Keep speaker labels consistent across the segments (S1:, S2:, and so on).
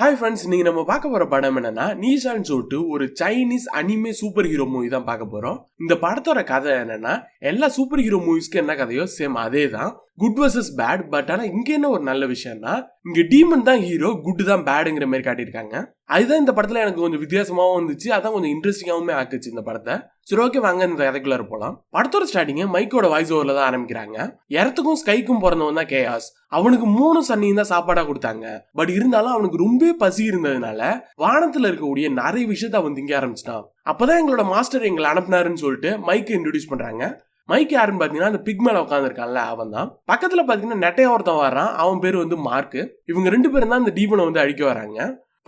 S1: Hi friends நீங்கள் நம்ம பார்க்க போகிற படம் என்னன்னா நீஷான்னு சொல்லிட்டு ஒரு Chinese anime super hero movie தான் பார்க்க போகிறோம் இந்த படத்தோட கதை என்னன்னா எல்லா சூப்பர் ஹீரோ மூவிஸ்க்கு என்ன கதையோ சேம் அதே தான் குட் வர்சஸ் பேட் பட் ஆனால் இங்கே என்ன ஒரு நல்ல விஷயம்னா இங்கே டீமன் தான் ஹீரோ குட் தான் பேடுங்கிற மாதிரி காட்டியிருக்காங்க. அதுதான் இந்த படத்தில் எனக்கு கொஞ்சம் வித்தியாசமாகவும் இருந்துச்சு அதான் கொஞ்சம் இன்ட்ரெஸ்டிங்காகவும் ஆக்குச்சு இந்த படத்தை. சரி ஓகே வாங்க இந்த கதைக்குள்ளார போகலாம் படத்தோட ஸ்டார்டிங்கு மைக்கோட வாய்ஸ் ஓவரில் தான் ஆரம்பிக்கிறாங்க. இடத்துக்கும் ஸ்கைக்கும் பிறந்தவன் தான் கேஆஸ் அவனுக்கு மூணு சன்னியும் தான் சாப்பாடாக கொடுத்தாங்க. பட் இருந்தாலும் அவனுக்கு ரொம்ப பசி இருந்ததுனால வானத்தில் இருக்கக்கூடிய நிறைய விஷயத்த அவன் திங்க ஆரம்பிச்சிட்டான். அப்போதான் எங்களோட மாஸ்டர் எங்களை அனுப்புனாருன்னு சொல்லிட்டு மைக்கை இன்ட்ரடியூஸ் பண்ணுறாங்க மைக் யாருன்னு பாத்தீங்கன்னா அந்த பிக் மேல உட்காந்துருக்கான்ல அவன் தான். பக்கத்துல பாத்தீங்கன்னா நெட்டையா ஒருத்தன் வரான் அவன் பேர் வந்து மார்க் இவங்க ரெண்டு பேரும் தான் அந்த டீபனை வந்து அழிக்க வராங்க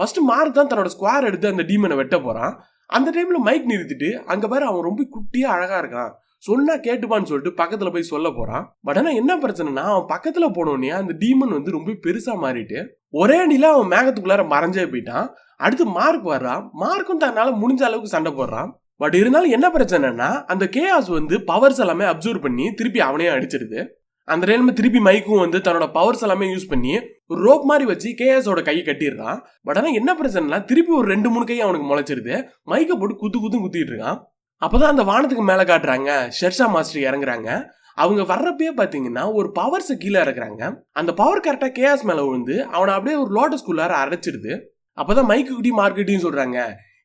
S1: ஃபர்ஸ்ட் மார்க் தான் தன்னோட ஸ்குவார் எடுத்து அந்த டீமனை வெட்ட போறான். அந்த டைம்ல மைக் நிறுத்திட்டு அங்க பாரு அவன் ரொம்ப குட்டியா அழகா இருக்கான். சொன்னா கேட்டுப்பான்னு சொல்லிட்டு பக்கத்துல போய் சொல்ல போறான். பட் ஆனா என்ன பிரச்சனைனா அவன் பக்கத்துல போனோடனே அந்த டீமன் வந்து ரொம்ப பெருசா மாறிட்டு ஒரே அடியில அவன் மேகத்துக்குள்ளார மறைஞ்சே போயிட்டான். அடுத்து மார்க் வர்றான் மார்க்கும் தன்னால முடிஞ்ச அளவுக்கு சண்டை போடுறான். பட் இருந்தாலும் என்ன பிரச்சனைனா அந்த கேஆஸ் வந்து பவர்ஸ் எல்லாமே அப்சர்வ் பண்ணி திருப்பி அவனே அடிச்சிடுது அந்த டைம்ல திருப்பி மைக்கும் வந்து தன்னோட பவர்ஸ் எல்லாமே யூஸ் பண்ணி ஒரு ரோப் மாதிரி வச்சு கேஎஸோட கையை கட்டிடுறான். பட் ஆனால் என்ன பிரச்சனைனா திருப்பி ஒரு ரெண்டு மூணு கை அவனுக்கு முளைச்சிருது. மைக்கை போட்டு குத்து குத்து குத்திட்டு இருக்கான். அப்பதான் அந்த வானத்துக்கு மேலே காட்டுறாங்க ஷெர்ஷா மாஸ்டர் இறங்குறாங்க. அவங்க வர்றப்பயே பார்த்தீங்கன்னா ஒரு பவர்ஸை கீழே இறக்குறாங்க. அந்த பவர் கரெக்டாக கேஎஸ் மேலே விழுந்து அவனை அப்படியே ஒரு லோட்டஸ்குள்ளார அரைச்சிடுது அப்பதான் மைக்கு குட்டி மார்க்கெட்டையும் சொல்கிறாங்க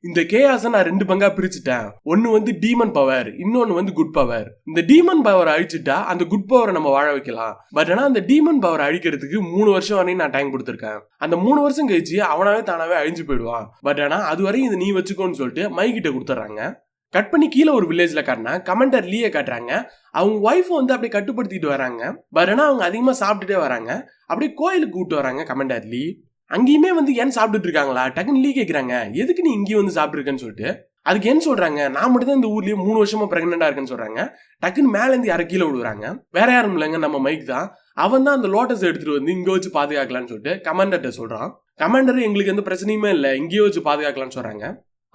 S1: இந்த கேஆஸை நான் ரெண்டு பங்கா பிரிச்சுட்டேன். ஒன்னு வந்து டீமன் பவர் இன்னொன்னு வந்து குட் பவர் இந்த டீமன் பவர் அழிச்சுட்டா அந்த குட் பவரை நம்ம வாழ வைக்கலாம். பட் ஆனா அந்த டீமன் பவர் அழிக்கிறதுக்கு மூணு வருஷம் வரையும் நான் டைம் கொடுத்துருக்கேன். அந்த மூணு வருஷம் கழிச்சு அவனாவே தானாவே அழிஞ்சு போயிடுவான். பட் ஆனா அது வரையும் இதை நீ வச்சுக்கோன்னு சொல்லிட்டு மைக்கிட்ட கொடுத்துட்றாங்க. கட் பண்ணி கீழே ஒரு வில்லேஜ்ல காட்டினா கமெண்டர் லீயை காட்டுறாங்க. அவங்க ஒய்ஃப் வந்து அப்படியே கட்டுப்படுத்திட்டு வராங்க. பட் ஆனா அவங்க அதிகமா சாப்பிட்டுட்டே வராங்க. அப்படியே கோயிலுக்கு கூப்பிட்டு வராங்க கமெண்டர் லீ அங்கேயுமே வந்து ஏன் சாப்பிட்டுட்டு இருக்காங்களா டக்குன்னு லீ கேட்குறாங்க எதுக்கு நீ இங்கேயும் வந்து சாப்பிட்டுருக்கன்னு சொல்லிட்டு அதுக்கு என்ன சொல்றாங்க? நான் மட்டும் தான் இந்த ஊர்லயே மூணு வருஷமா பிரெக்னெண்டா இருக்கேன்னு சொல்றாங்க. டக்குன்னு மேல இருந்து யாரை கீழே விடுறாங்க வேற யாரும் இல்லைங்க நம்ம மைக் தான். அவன் தான் அந்த லோட்டஸ் எடுத்துட்டு வந்து இங்க வச்சு பாதுகாக்கலாம்னு சொல்லிட்டு கமாண்டர்கிட்ட சொல்றான். கமாண்டர் எங்களுக்கு எந்த பிரச்சனையுமே இல்லை இங்கேயே வச்சு பாதுகாக்கலாம்னு சொல்றாங்க.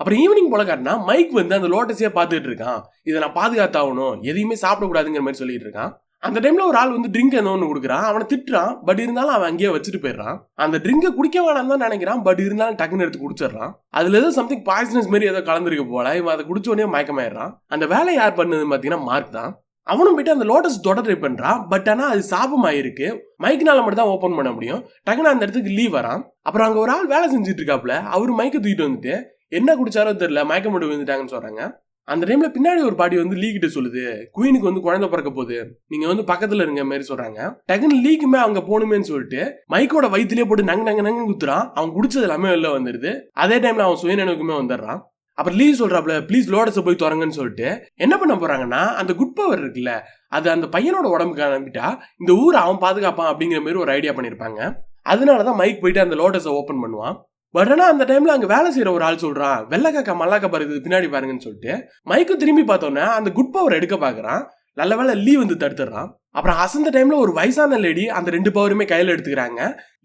S1: அப்புறம் ஈவினிங் போல காட்டினா மைக் வந்து அந்த லோட்டஸே பார்த்துட்டு இருக்கான். இதை நான் பாதுகாத்தாகணும் எதையுமே சாப்பிடக்கூடாதுங்கிற மாதிரி சொல்லிட்டு இருக்கான். அந்த டைம்ல ஒரு ஆள் வந்து ட்ரிங்க் ஏதோ ஒன்று கொடுக்குறான். அவனை திட்டுறான். பட் இருந்தாலும் அவன் அங்கேயே வச்சுட்டு போயிடுறான். அந்த ட்ரிங்கை குடிக்க வேணாம் தான் நினைக்கிறான். பட் இருந்தாலும் டக்குன்னு எடுத்து குடிச்சிடுறான். அதுல ஏதோ சம்திங் பாய்சனஸ் மாதிரி ஏதோ கலந்துருக்கு போல. இவன் அதை குடிச்ச உடனே மயக்கமாயிடுறான். அந்த வேலை யார் பண்ணது பார்த்தீங்கன்னா மார்க் தான். அவனும் போயிட்டு அந்த லோட்டஸ் தொட ட்ரை பண்றான். பட் ஆனா அது சாபமாயிருக்கு. மைக்கினால மட்டும் தான் ஓப்பன் பண்ண முடியும். டக்குன்னு அந்த இடத்துக்கு லீவ் வரான். அப்புறம் அங்க ஒரு ஆள் வேலை செஞ்சுட்டு இருக்காப்ல அவர் மைக்கை தூக்கிட்டு வந்துட்டு என்ன குடிச்சாரோ தெரியல. மயக்க மட்டும் விழுந்துட்டாங்கன்னு சொல்றாங்க. அந்த டைம்ல பின்னாடி ஒரு பாடி வந்து லீ கிட்ட சொல்லுது குயினுக்கு வந்து குழந்தை பிறக்க போகுது. நீங்க வந்து பக்கத்துல இருங்க மாதிரி சொல்றாங்க. டக்குன்னு லீக்குமே அங்க போகணுமேன்னு சொல்லிட்டு மைக்கோட வயிற்றுலயே போட்டு நங்க நங்க நங்க குத்துறான். அவன் குடிச்சது எல்லாமே வெளில வந்துடுது அதே டைம்ல அவன் சுயநினைவுக்குமே வந்துடுறான். அப்புறம் லீவ் சொல்றாப்ல ப்ளீஸ் லோடஸை போய் தொடங்கன்னு சொல்லிட்டு என்ன பண்ண போறாங்கன்னா அந்த குட் பவர் இருக்குல்ல அது அந்த பையனோட உடம்புக்கு அனுப்பிட்டா இந்த ஊரை அவன் பாதுகாப்பான் அப்படிங்கிற மாதிரி ஒரு ஐடியா பண்ணியிருப்பாங்க அதனால தான் மைக் போயிட்டு அந்த லோட்டஸை ஓப்பன் பண்ணுவான். பட் ஆனால் அந்த டைம்ல அங்கே வேலை செய்யற ஒரு ஆள் சொல்றான் வெள்ளக்காக்கா மல்லாக்கா பாருங்க பின்னாடி பாருங்கன்னு சொல்லிட்டு மைக்கு திரும்பி பார்த்தோன்னே அந்த குட் பவர் எடுக்க பார்க்குறான் நல்ல வேலை லீ வந்து தடுத்துடுறான். அப்புறம் அசந்த டைம்ல ஒரு வயசான லேடி அந்த ரெண்டு பவருமே கையில எடுத்துக்கிறாங்க.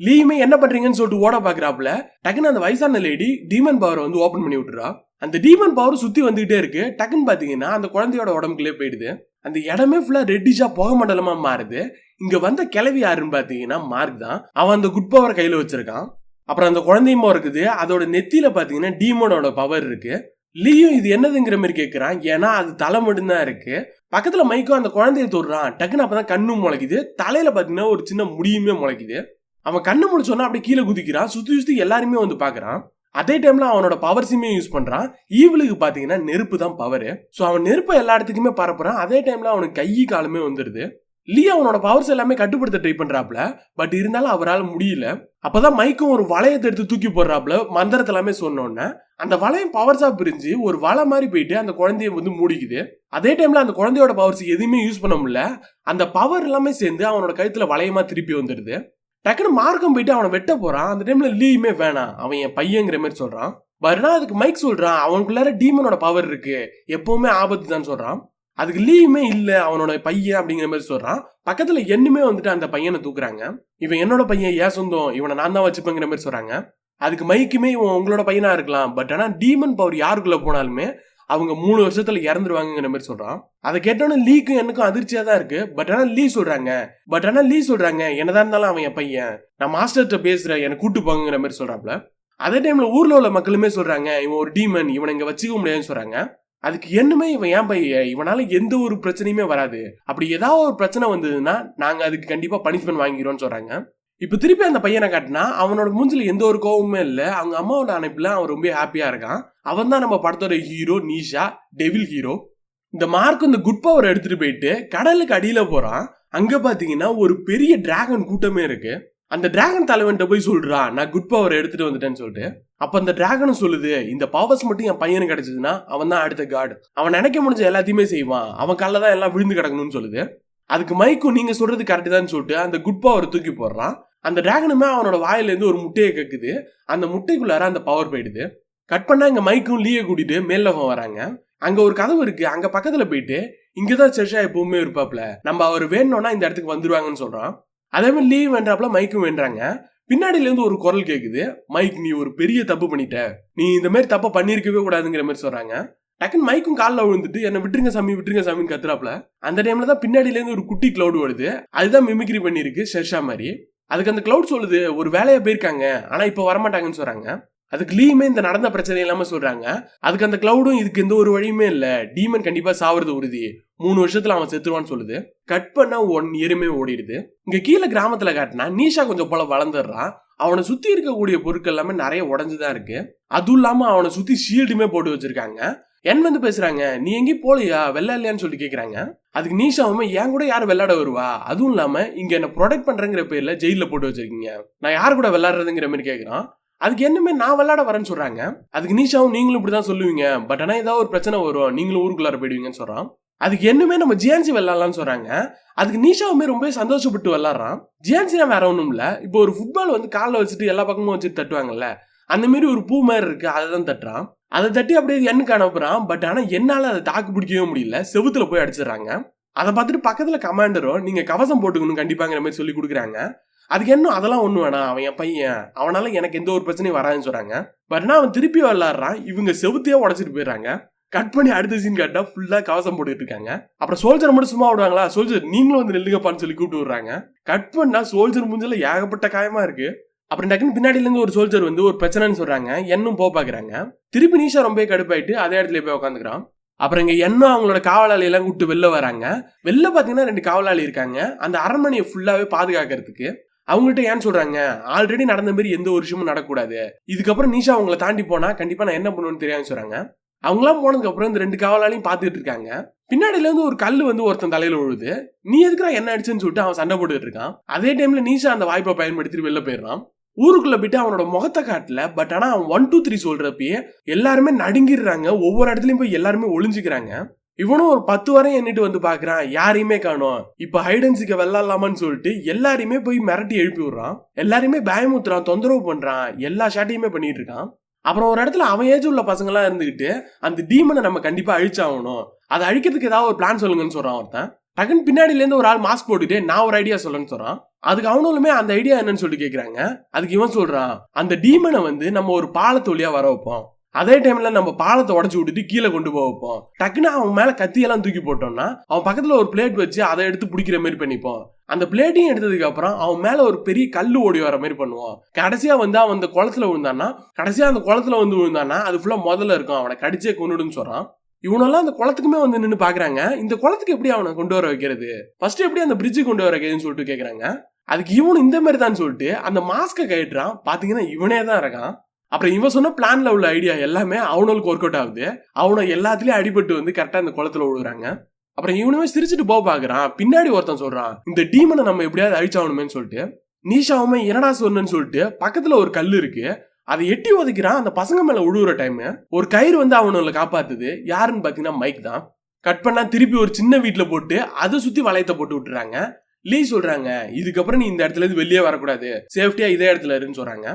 S1: லீயுமே என்ன பண்றீங்கன்னு சொல்லிட்டு ஓட பாக்குறாப்புல டக்குன்னு அந்த வயசான லேடி டீமன் பவரை வந்து ஓபன் பண்ணி விட்டுறா. அந்த டீமன் பவர் சுத்தி வந்துகிட்டே இருக்கு. டக்குன்னு பாத்தீங்கன்னா அந்த குழந்தையோட உடம்புக்குள்ளே போயிடுது. அந்த இடமே ஃபுல்லா ரெட்டிஷா போக மண்டலமா மாறுது. இங்க வந்த கிளவி யாருன்னு பாத்தீங்கன்னா மார்க் தான். அவன் அந்த குட் பவர் கையில வச்சிருக்கான். அப்புறம் அந்த குழந்தையுமா இருக்குது அதோட நெத்தியில பாத்தீங்கன்னா டீமோனோட பவர் இருக்கு. லீயும் இது என்னதுங்கிற மாதிரி கேட்குறான் ஏன்னா அது தலை மட்டும்தான் இருக்கு. பக்கத்துல மைக்கும் அந்த குழந்தைய தொடுறான். டக்குன்னு அப்பதான் கண்ணும் முளைக்குது. தலையில பாத்தீங்கன்னா ஒரு சின்ன முடியுமே முளைக்குது. அவன் கண்ணு முடிச்சோன்னா அப்படியே கீழே குதிக்கிறான். சுத்தி சுத்தி எல்லாருமே வந்து பாக்குறான். அதே டைம்ல அவனோட பவர்ஸுமே யூஸ் பண்றான். ஈவலுக்கு பாத்தீங்கன்னா நெருப்பு தான் பவர் ஸோ அவன் நெருப்பை எல்லா இடத்துக்குமே பரப்புறான். அதே டைம்ல அவனுக்கு கை காலுமே வந்துடுது லீ அவனோட பவர்ஸ் எல்லாமே கட்டுப்படுத்த ட்ரை பண்றாப்ல பட் இருந்தாலும் அவரால் முடியல. அப்பதான் மைக்கும் ஒரு வளையத்தை எடுத்து தூக்கி போடுறாப்ல மந்திரத்தை எல்லாமே சொன்னோன்னே அந்த வளையம் பவர்ஸா பிரிஞ்சு ஒரு வலை மாதிரி போயிட்டு அந்த குழந்தைய வந்து மூடிக்குது. அதே டைம்ல அந்த குழந்தையோட பவர்ஸ் எதுவுமே யூஸ் பண்ண முடியல. அந்த பவர் எல்லாமே சேர்ந்து அவனோட கழுத்துல வளையமா திருப்பி வந்துடுது. டக்குன்னு மார்க்கம் போயிட்டு அவனை வெட்ட போறான். அந்த டைம்ல லீயுமே வேணாம். அவன் என் பையங்கிற மாதிரி சொல்றான். பட்னா அதுக்கு மைக் சொல்றான். அவனுக்குள்ளார டீமனோட பவர் இருக்கு. எப்பவுமே ஆபத்து தான் சொல்றான். அதுக்கு லீவுமே இல்லை அவனோட பையன் அப்படிங்கிற மாதிரி சொல்றான். பக்கத்துல என்னுமே வந்துட்டு அந்த பையனை தூக்குறாங்க. இவன் என்னோட பையன் ஏன் சொந்தம் இவனை நான் தான் வச்சுப்பேங்கிற மாதிரி சொல்றாங்க. அதுக்கு மைக்குமே இவன் உங்களோட பையனா இருக்கலாம். பட் ஆனா டீமன் பவர் யாருக்குள்ள போனாலுமே அவங்க மூணு வருஷத்துல இறந்துருவாங்கங்கிற மாதிரி சொல்றான். அதை கேட்டோன்னே லீக்கும் எனக்கும் அதிர்ச்சியா தான் இருக்கு. பட் ஆனா லீ சொல்றாங்க. பட் ஆனா லீ சொல்றாங்க. என்னதான் இருந்தாலும் அவன் என் பையன். நான் மாஸ்டர்கிட்ட பேசுறேன். என்னை கூட்டு போங்கிற மாதிரி சொல்றாப்ல. அதே டைம்ல ஊர்ல உள்ள மக்களுமே சொல்றாங்க இவன் ஒரு டீமன் இவனை இங்க வச்சுக்க முடியாதுன்னு சொல்றாங்க. அதுக்கு என்னமே இவன் ஏன் பையன் இவனால எந்த ஒரு பிரச்சனையுமே வராது. அப்படி ஏதாவது ஒரு பிரச்சனை வந்ததுன்னா நாங்க அதுக்கு கண்டிப்பா பனிஷ்மெண்ட் வாங்கிக்கிறோம்னு சொல்றாங்க. இப்ப திருப்பி அந்த பையனை காட்டினா அவனோட மூஞ்சில எந்த ஒரு கோவமுமே இல்ல. அவங்க அம்மாவோட அனுப்பில அவன் ரொம்ப ஹாப்பியா இருக்கான். அவன் தான் நம்ம படத்தோட ஹீரோ நீஷா டெவில் ஹீரோ இந்த மார்க் இந்த குட் பவர் எடுத்துட்டு போயிட்டு கடலுக்கு அடியில போறான். அங்க பாத்தீங்கன்னா ஒரு பெரிய டிராகன் கூட்டமே இருக்கு. அந்த டிராகன் தலைவன்கிட்ட போய் சொல்றா நான் குட் பவர் எடுத்துட்டு வந்துட்டேன்னு சொல்லிட்டு. அப்ப அந்த டிராகனும் சொல்லுது இந்த பவர்ஸ் மட்டும் என் பையனுக்கு கிடைச்சதுன்னா அவன் தான் அடுத்த காட் அவன் நினைக்க முடிஞ்ச எல்லாத்தையுமே செய்வான். அவன் கல்ல தான் எல்லாம் விழுந்து கிடக்கணும்னு சொல்லுது. அதுக்கு மைக்கும் நீங்க சொல்றது கரெக்ட் தான் சொல்லிட்டு அந்த குட் பவர் தூக்கி போடுறான். அந்த டிராகனுமே அவனோட வாயில இருந்து ஒரு முட்டையை கக்குது. அந்த முட்டைக்குள்ளார அந்த பவர் போயிடுது. கட் பண்ணா இங்க மைக்கும் லீய கூட்டிட்டு மேல்லோகம் வராங்க. அங்க ஒரு கதவு இருக்கு. அங்க பக்கத்துல போயிட்டு இங்கதான் செஷா எப்பவுமே இருப்பாப்ல. நம்ம அவர் வேணும்னா இந்த இடத்துக்கு வந்துருவாங்கன்னு சொல்றான். அதே மாதிரி லீவ் வேண்டாப்புல மைக்கும் வேண்டாங்க. பின்னாடில இருந்து ஒரு குரல் கேக்குது. மைக் நீ ஒரு பெரிய தப்பு பண்ணிட்ட. நீ இந்த மாதிரி தப்ப பண்ணிருக்கவே கூடாதுங்கிற மாதிரி சொல்றாங்க. டக்குன்னு மைக்கும் காலில் விழுந்துட்டு என்ன விட்டுருங்க சாமி விட்டுருங்க சாமின்னு கத்துறாப்புல. அந்த டைம்ல தான் பின்னாடில இருந்து ஒரு குட்டி கிளவுட் வருது. அதுதான் மிமிக்ரி பண்ணிருக்கு ஷெர்ஷா மாதிரி. அதுக்கு அந்த கிளவுட் சொல்லுது ஒரு வேலையா போயிருக்காங்க ஆனா இப்ப வரமாட்டாங்கன்னு சொல்றாங்க. அதுக்கு லீமே இந்த நடந்த பிரச்சனை இல்லாம சொல்றாங்க. அதுக்கு அந்த கிளவுடும் இதுக்கு எந்த ஒரு வழியுமே இல்ல. டீமன் கண்டிப்பா சாவறது உறுதி. மூணு வருஷத்துல அவன் செத்துருவான்னு சொல்லுது. கட் பண்ணா ஒன் இயருமே ஓடிடுது. இங்க கீழே கிராமத்துல காட்டினா நீஷா கொஞ்சம் போல வளர்ந்துடுறான். அவனை சுத்தி இருக்கக்கூடிய பொருட்கள் எல்லாமே நிறைய உடஞ்சுதான் இருக்கு. அதுவும் இல்லாம அவனை சுத்தி ஷீல்டுமே போட்டு வச்சிருக்காங்க. என் வந்து பேசுறாங்க நீ எங்கேயும் போலையா வெள்ளாலையான்னு சொல்லி கேக்குறாங்க. அதுக்கு நீஷாவுமே என் கூட யார் விளையாட வருவா? அதுவும் இல்லாம இங்க என்ன ப்ரொடெக்ட் பண்றேங்கிற பேர்ல ஜெயில போட்டு வச்சிருக்கீங்க. நான் யார் கூட விளையாடுறதுங்கிற மாதிரி கேக்குறான். அதுக்கு என்னமே நான் விளாட வரேன்னு சொல்றாங்க. அதுக்கு நீஷாவும் நீங்களும் இப்படிதான் சொல்லுவீங்க. பட் ஆனா ஏதாவது ஒரு பிரச்சனை வரும். நீங்களும் ஊருக்குள்ளார போயிடுவீங்கன்னு சொல்றான். அதுக்கு என்னமே நம்ம ஜியான்சி விளாட்லாம்னு சொல்றாங்க. அதுக்கு நீஷாவுமே ரொம்ப சந்தோஷப்பட்டு விளாட்றான் ஜியான்சினா வேற ஒன்றும் இல்லை. இப்போ ஒரு ஃபுட்பால் வந்து காலில் வச்சுட்டு எல்லா பக்கமும் வச்சுட்டு தட்டுவாங்கல்ல. அந்த மாதிரி ஒரு பூ மாதிரி இருக்கு. அதை தான் தட்டுறான். அதை தட்டி அப்படியே எண்ணுக்கு அனுப்புறான். பட் ஆனா என்னால அதை தாக்கு பிடிக்கவே முடியல. செவுத்துல போய் அடிச்சிடுறாங்க. அதை பார்த்துட்டு பக்கத்துல கமாண்டரும் நீங்க கவசம் போட்டுக்கணும் கண்டிப்பாங்கிற மாதிரி சொல்லி கொடுக்குறாங்க. அதுக்கு என்ன அதெல்லாம் ஒன்று வேணாம். அவன் என் பையன். அவனால எனக்கு எந்த ஒரு பிரச்சனையும் வராதுன்னு சொல்கிறாங்க பட் ஆனால் அவன் திருப்பி விளாட்றான் இவங்க செவுத்தையே உடச்சிட்டு போயிடுறாங்க. கட் பண்ணி அடுத்த சீன் கட்டா ஃபுல்லாக கவசம் போட்டுட்டு இருக்காங்க. அப்புறம் சோல்ஜர் மட்டும் சும்மா விடுவாங்களா? சோல்ஜர் நீங்களும் வந்து நெல்லுங்கப்பான்னு சொல்லி கூப்பிட்டு விடுறாங்க. கட் பண்ணா சோல்ஜர் மூஞ்சில ஏகப்பட்ட காயமா இருக்கு. அப்புறம் டக்குன்னு பின்னாடிலேருந்து ஒரு சோல்ஜர் வந்து ஒரு பிரச்சனைன்னு சொல்றாங்க. என்னும் போக பாக்குறாங்க. திருப்பி நீஷா ரொம்ப கடுப்பாயிட்டு அதே இடத்துல போய் உட்காந்துக்கிறான் அப்புறம் இங்க எண்ணம் அவங்களோட காவலாளி எல்லாம் கூப்பிட்டு வெளில வராங்க. வெளில பாத்தீங்கன்னா ரெண்டு காவலாளி இருக்காங்க. அந்த அரண்மனையை ஃபுல்லாவே பாதுகாக்கிறதுக்கு அவங்கள்ட்ட ஏன் சொல்றாங்க? ஆல்ரெடி நடந்த மாதிரி எந்த ஒரு விஷயமும் நடக்கூடாது இதுக்கப்புறம் நீஷா அவங்கள தாண்டி போனா கண்டிப்பா நான் என்ன பண்ணுவேன்னு தெரியாதுன்னு சொல்றாங்க. அவங்களாம் போனதுக்கு அப்புறம் இந்த ரெண்டு காவலாலையும் பார்த்துட்டு இருக்காங்க. பின்னாடில இருந்து ஒரு கல் வந்து ஒருத்தன் தலையில விழுது. நீ எதுக்குறா என்ன அடிச்சுன்னு சொல்லிட்டு அவன் சண்டை போட்டுட்டு இருக்கான். அதே டைம்ல நீஷா அந்த வாய்ப்பை பயன்படுத்திட்டு வெளில போயிடுறான். ஊருக்குள்ள போயிட்டு அவனோட முகத்தை காட்டல. பட் ஆனா அவன் ஒன் டூ த்ரீ சொல்றப்பயே எல்லாருமே நடுங்கிடுறாங்க. ஒவ்வொரு இடத்துலயும் போய் எல்லாருமே ஒளிஞ்சுக்கிறாங்க. இவனும் ஒரு பத்து வரை எண்ணிட்டு வந்து பாக்குறான் யாரையுமே காணும். இப்ப ஹைடன்ஸுக்கு வெள்ளாலாமான்னு சொல்லிட்டு எல்லாரையுமே போய் மிரட்டி எழுப்பி விடுறான். எல்லாரையுமே பயமுத்துறான் தொந்தரவு பண்றான் எல்லா ஷாட்டையுமே பண்ணிட்டு இருக்கான். அப்புறம் ஒரு இடத்துல அவன் ஏஜ் உள்ள பசங்களாம் இருந்துகிட்டு அந்த டீமனை நம்ம கண்டிப்பா அழிச்சாகணும். அதை அழிக்கிறதுக்கு ஏதாவது ஒரு பிளான் சொல்லுங்கன்னு சொல்றான் ஒருத்தன். டக்குன்னு பின்னாடிலேருந்து ஒரு ஆள் மாஸ்க் போட்டுட்டு நான் ஒரு ஐடியா சொல்லணும்னு சொல்றான். அதுக்கு அவனுமே அந்த ஐடியா என்னன்னு சொல்லி கேக்குறாங்க. அதுக்கு இவன் சொல்றான் அந்த டீமனை வந்து நம்ம ஒரு பாலத்தொழியா வர வைப்போம். அதே டைம்ல நம்ம பாலத்தை உடச்சு விட்டுட்டு கீழே கொண்டு போக வைப்போம். டக்குன்னு அவன் மேல கத்தியெல்லாம் தூக்கி போட்டோம்னா அவன் பக்கத்துல ஒரு பிளேட் வச்சு அதை எடுத்து பிடிக்கிற மாதிரி பண்ணிப்போம். அந்த பிளேட்டையும் எடுத்ததுக்கு அப்புறம் அவன் மேல ஒரு பெரிய கல்லு ஓடி வர மாதிரி பண்ணுவான். கடைசியா வந்து அவன் அந்த குளத்துல விழுந்தான்னா கடைசியா அந்த குளத்துல வந்து விழுந்தான்னா அது ஃபுல்லா முதல்ல இருக்கும். அவனை கடிச்சே கொண்டுடுன்னு சொல்றான். இவனெல்லாம் அந்த குளத்துக்குமே வந்து நின்று பாக்குறாங்க. இந்த குளத்துக்கு எப்படி அவனை கொண்டு வர வைக்கிறது? ஃபர்ஸ்ட் எப்படி அந்த பிரிட்ஜு கொண்டு வர வைக்கிறதுன்னு சொல்லிட்டு கேக்குறாங்க. அதுக்கு இவனும் இந்த மாதிரி தான் சொல்லிட்டு அந்த மாஸ்க்கை கட்டுறான் பாத்தீங்கன்னா இவனே தான் இருக்கான். அப்புறம் இவன் சொன்ன பிளான்ல உள்ள ஐடியா எல்லாமே அவனுக்கு ஒர்க் அவுட் ஆகுது. அவனை எல்லாத்துலயும் அடிபட்டு வந்து கரெக்டா அந்த குளத்துல விழுறாங்க அப்புறம் இவனுமே சிரிச்சுட்டு போக பாக்குறான் பின்னாடி ஒருத்தன் சொல்றான் இந்த டீமனை நம்ம எப்படியாவது அழிச்சாகணுமேன்னு சொல்லிட்டு. நீஷாவுமே என்னடா சொன்னேன்னு சொல்லிட்டு பக்கத்துல ஒரு கல் இருக்கு. அதை எட்டி உதைக்கிறான் அந்த பசங்க மேல உழுவுற டைம் ஒரு கயிறு வந்து அவனுல காப்பாத்துது. யாருன்னு பாத்தீங்கன்னா மைக் தான். கட் பண்ணா திருப்பி ஒரு சின்ன வீட்டுல போட்டு அதை சுத்தி வளையத்தை போட்டு விட்டுறாங்க. லீ சொல்றாங்க இதுக்கப்புறம் நீ இந்த இடத்துல இருந்து வெளியே வரக்கூடாது. சேஃப்டியா இதே இடத்துல இருன்னு சொல்றாங்க.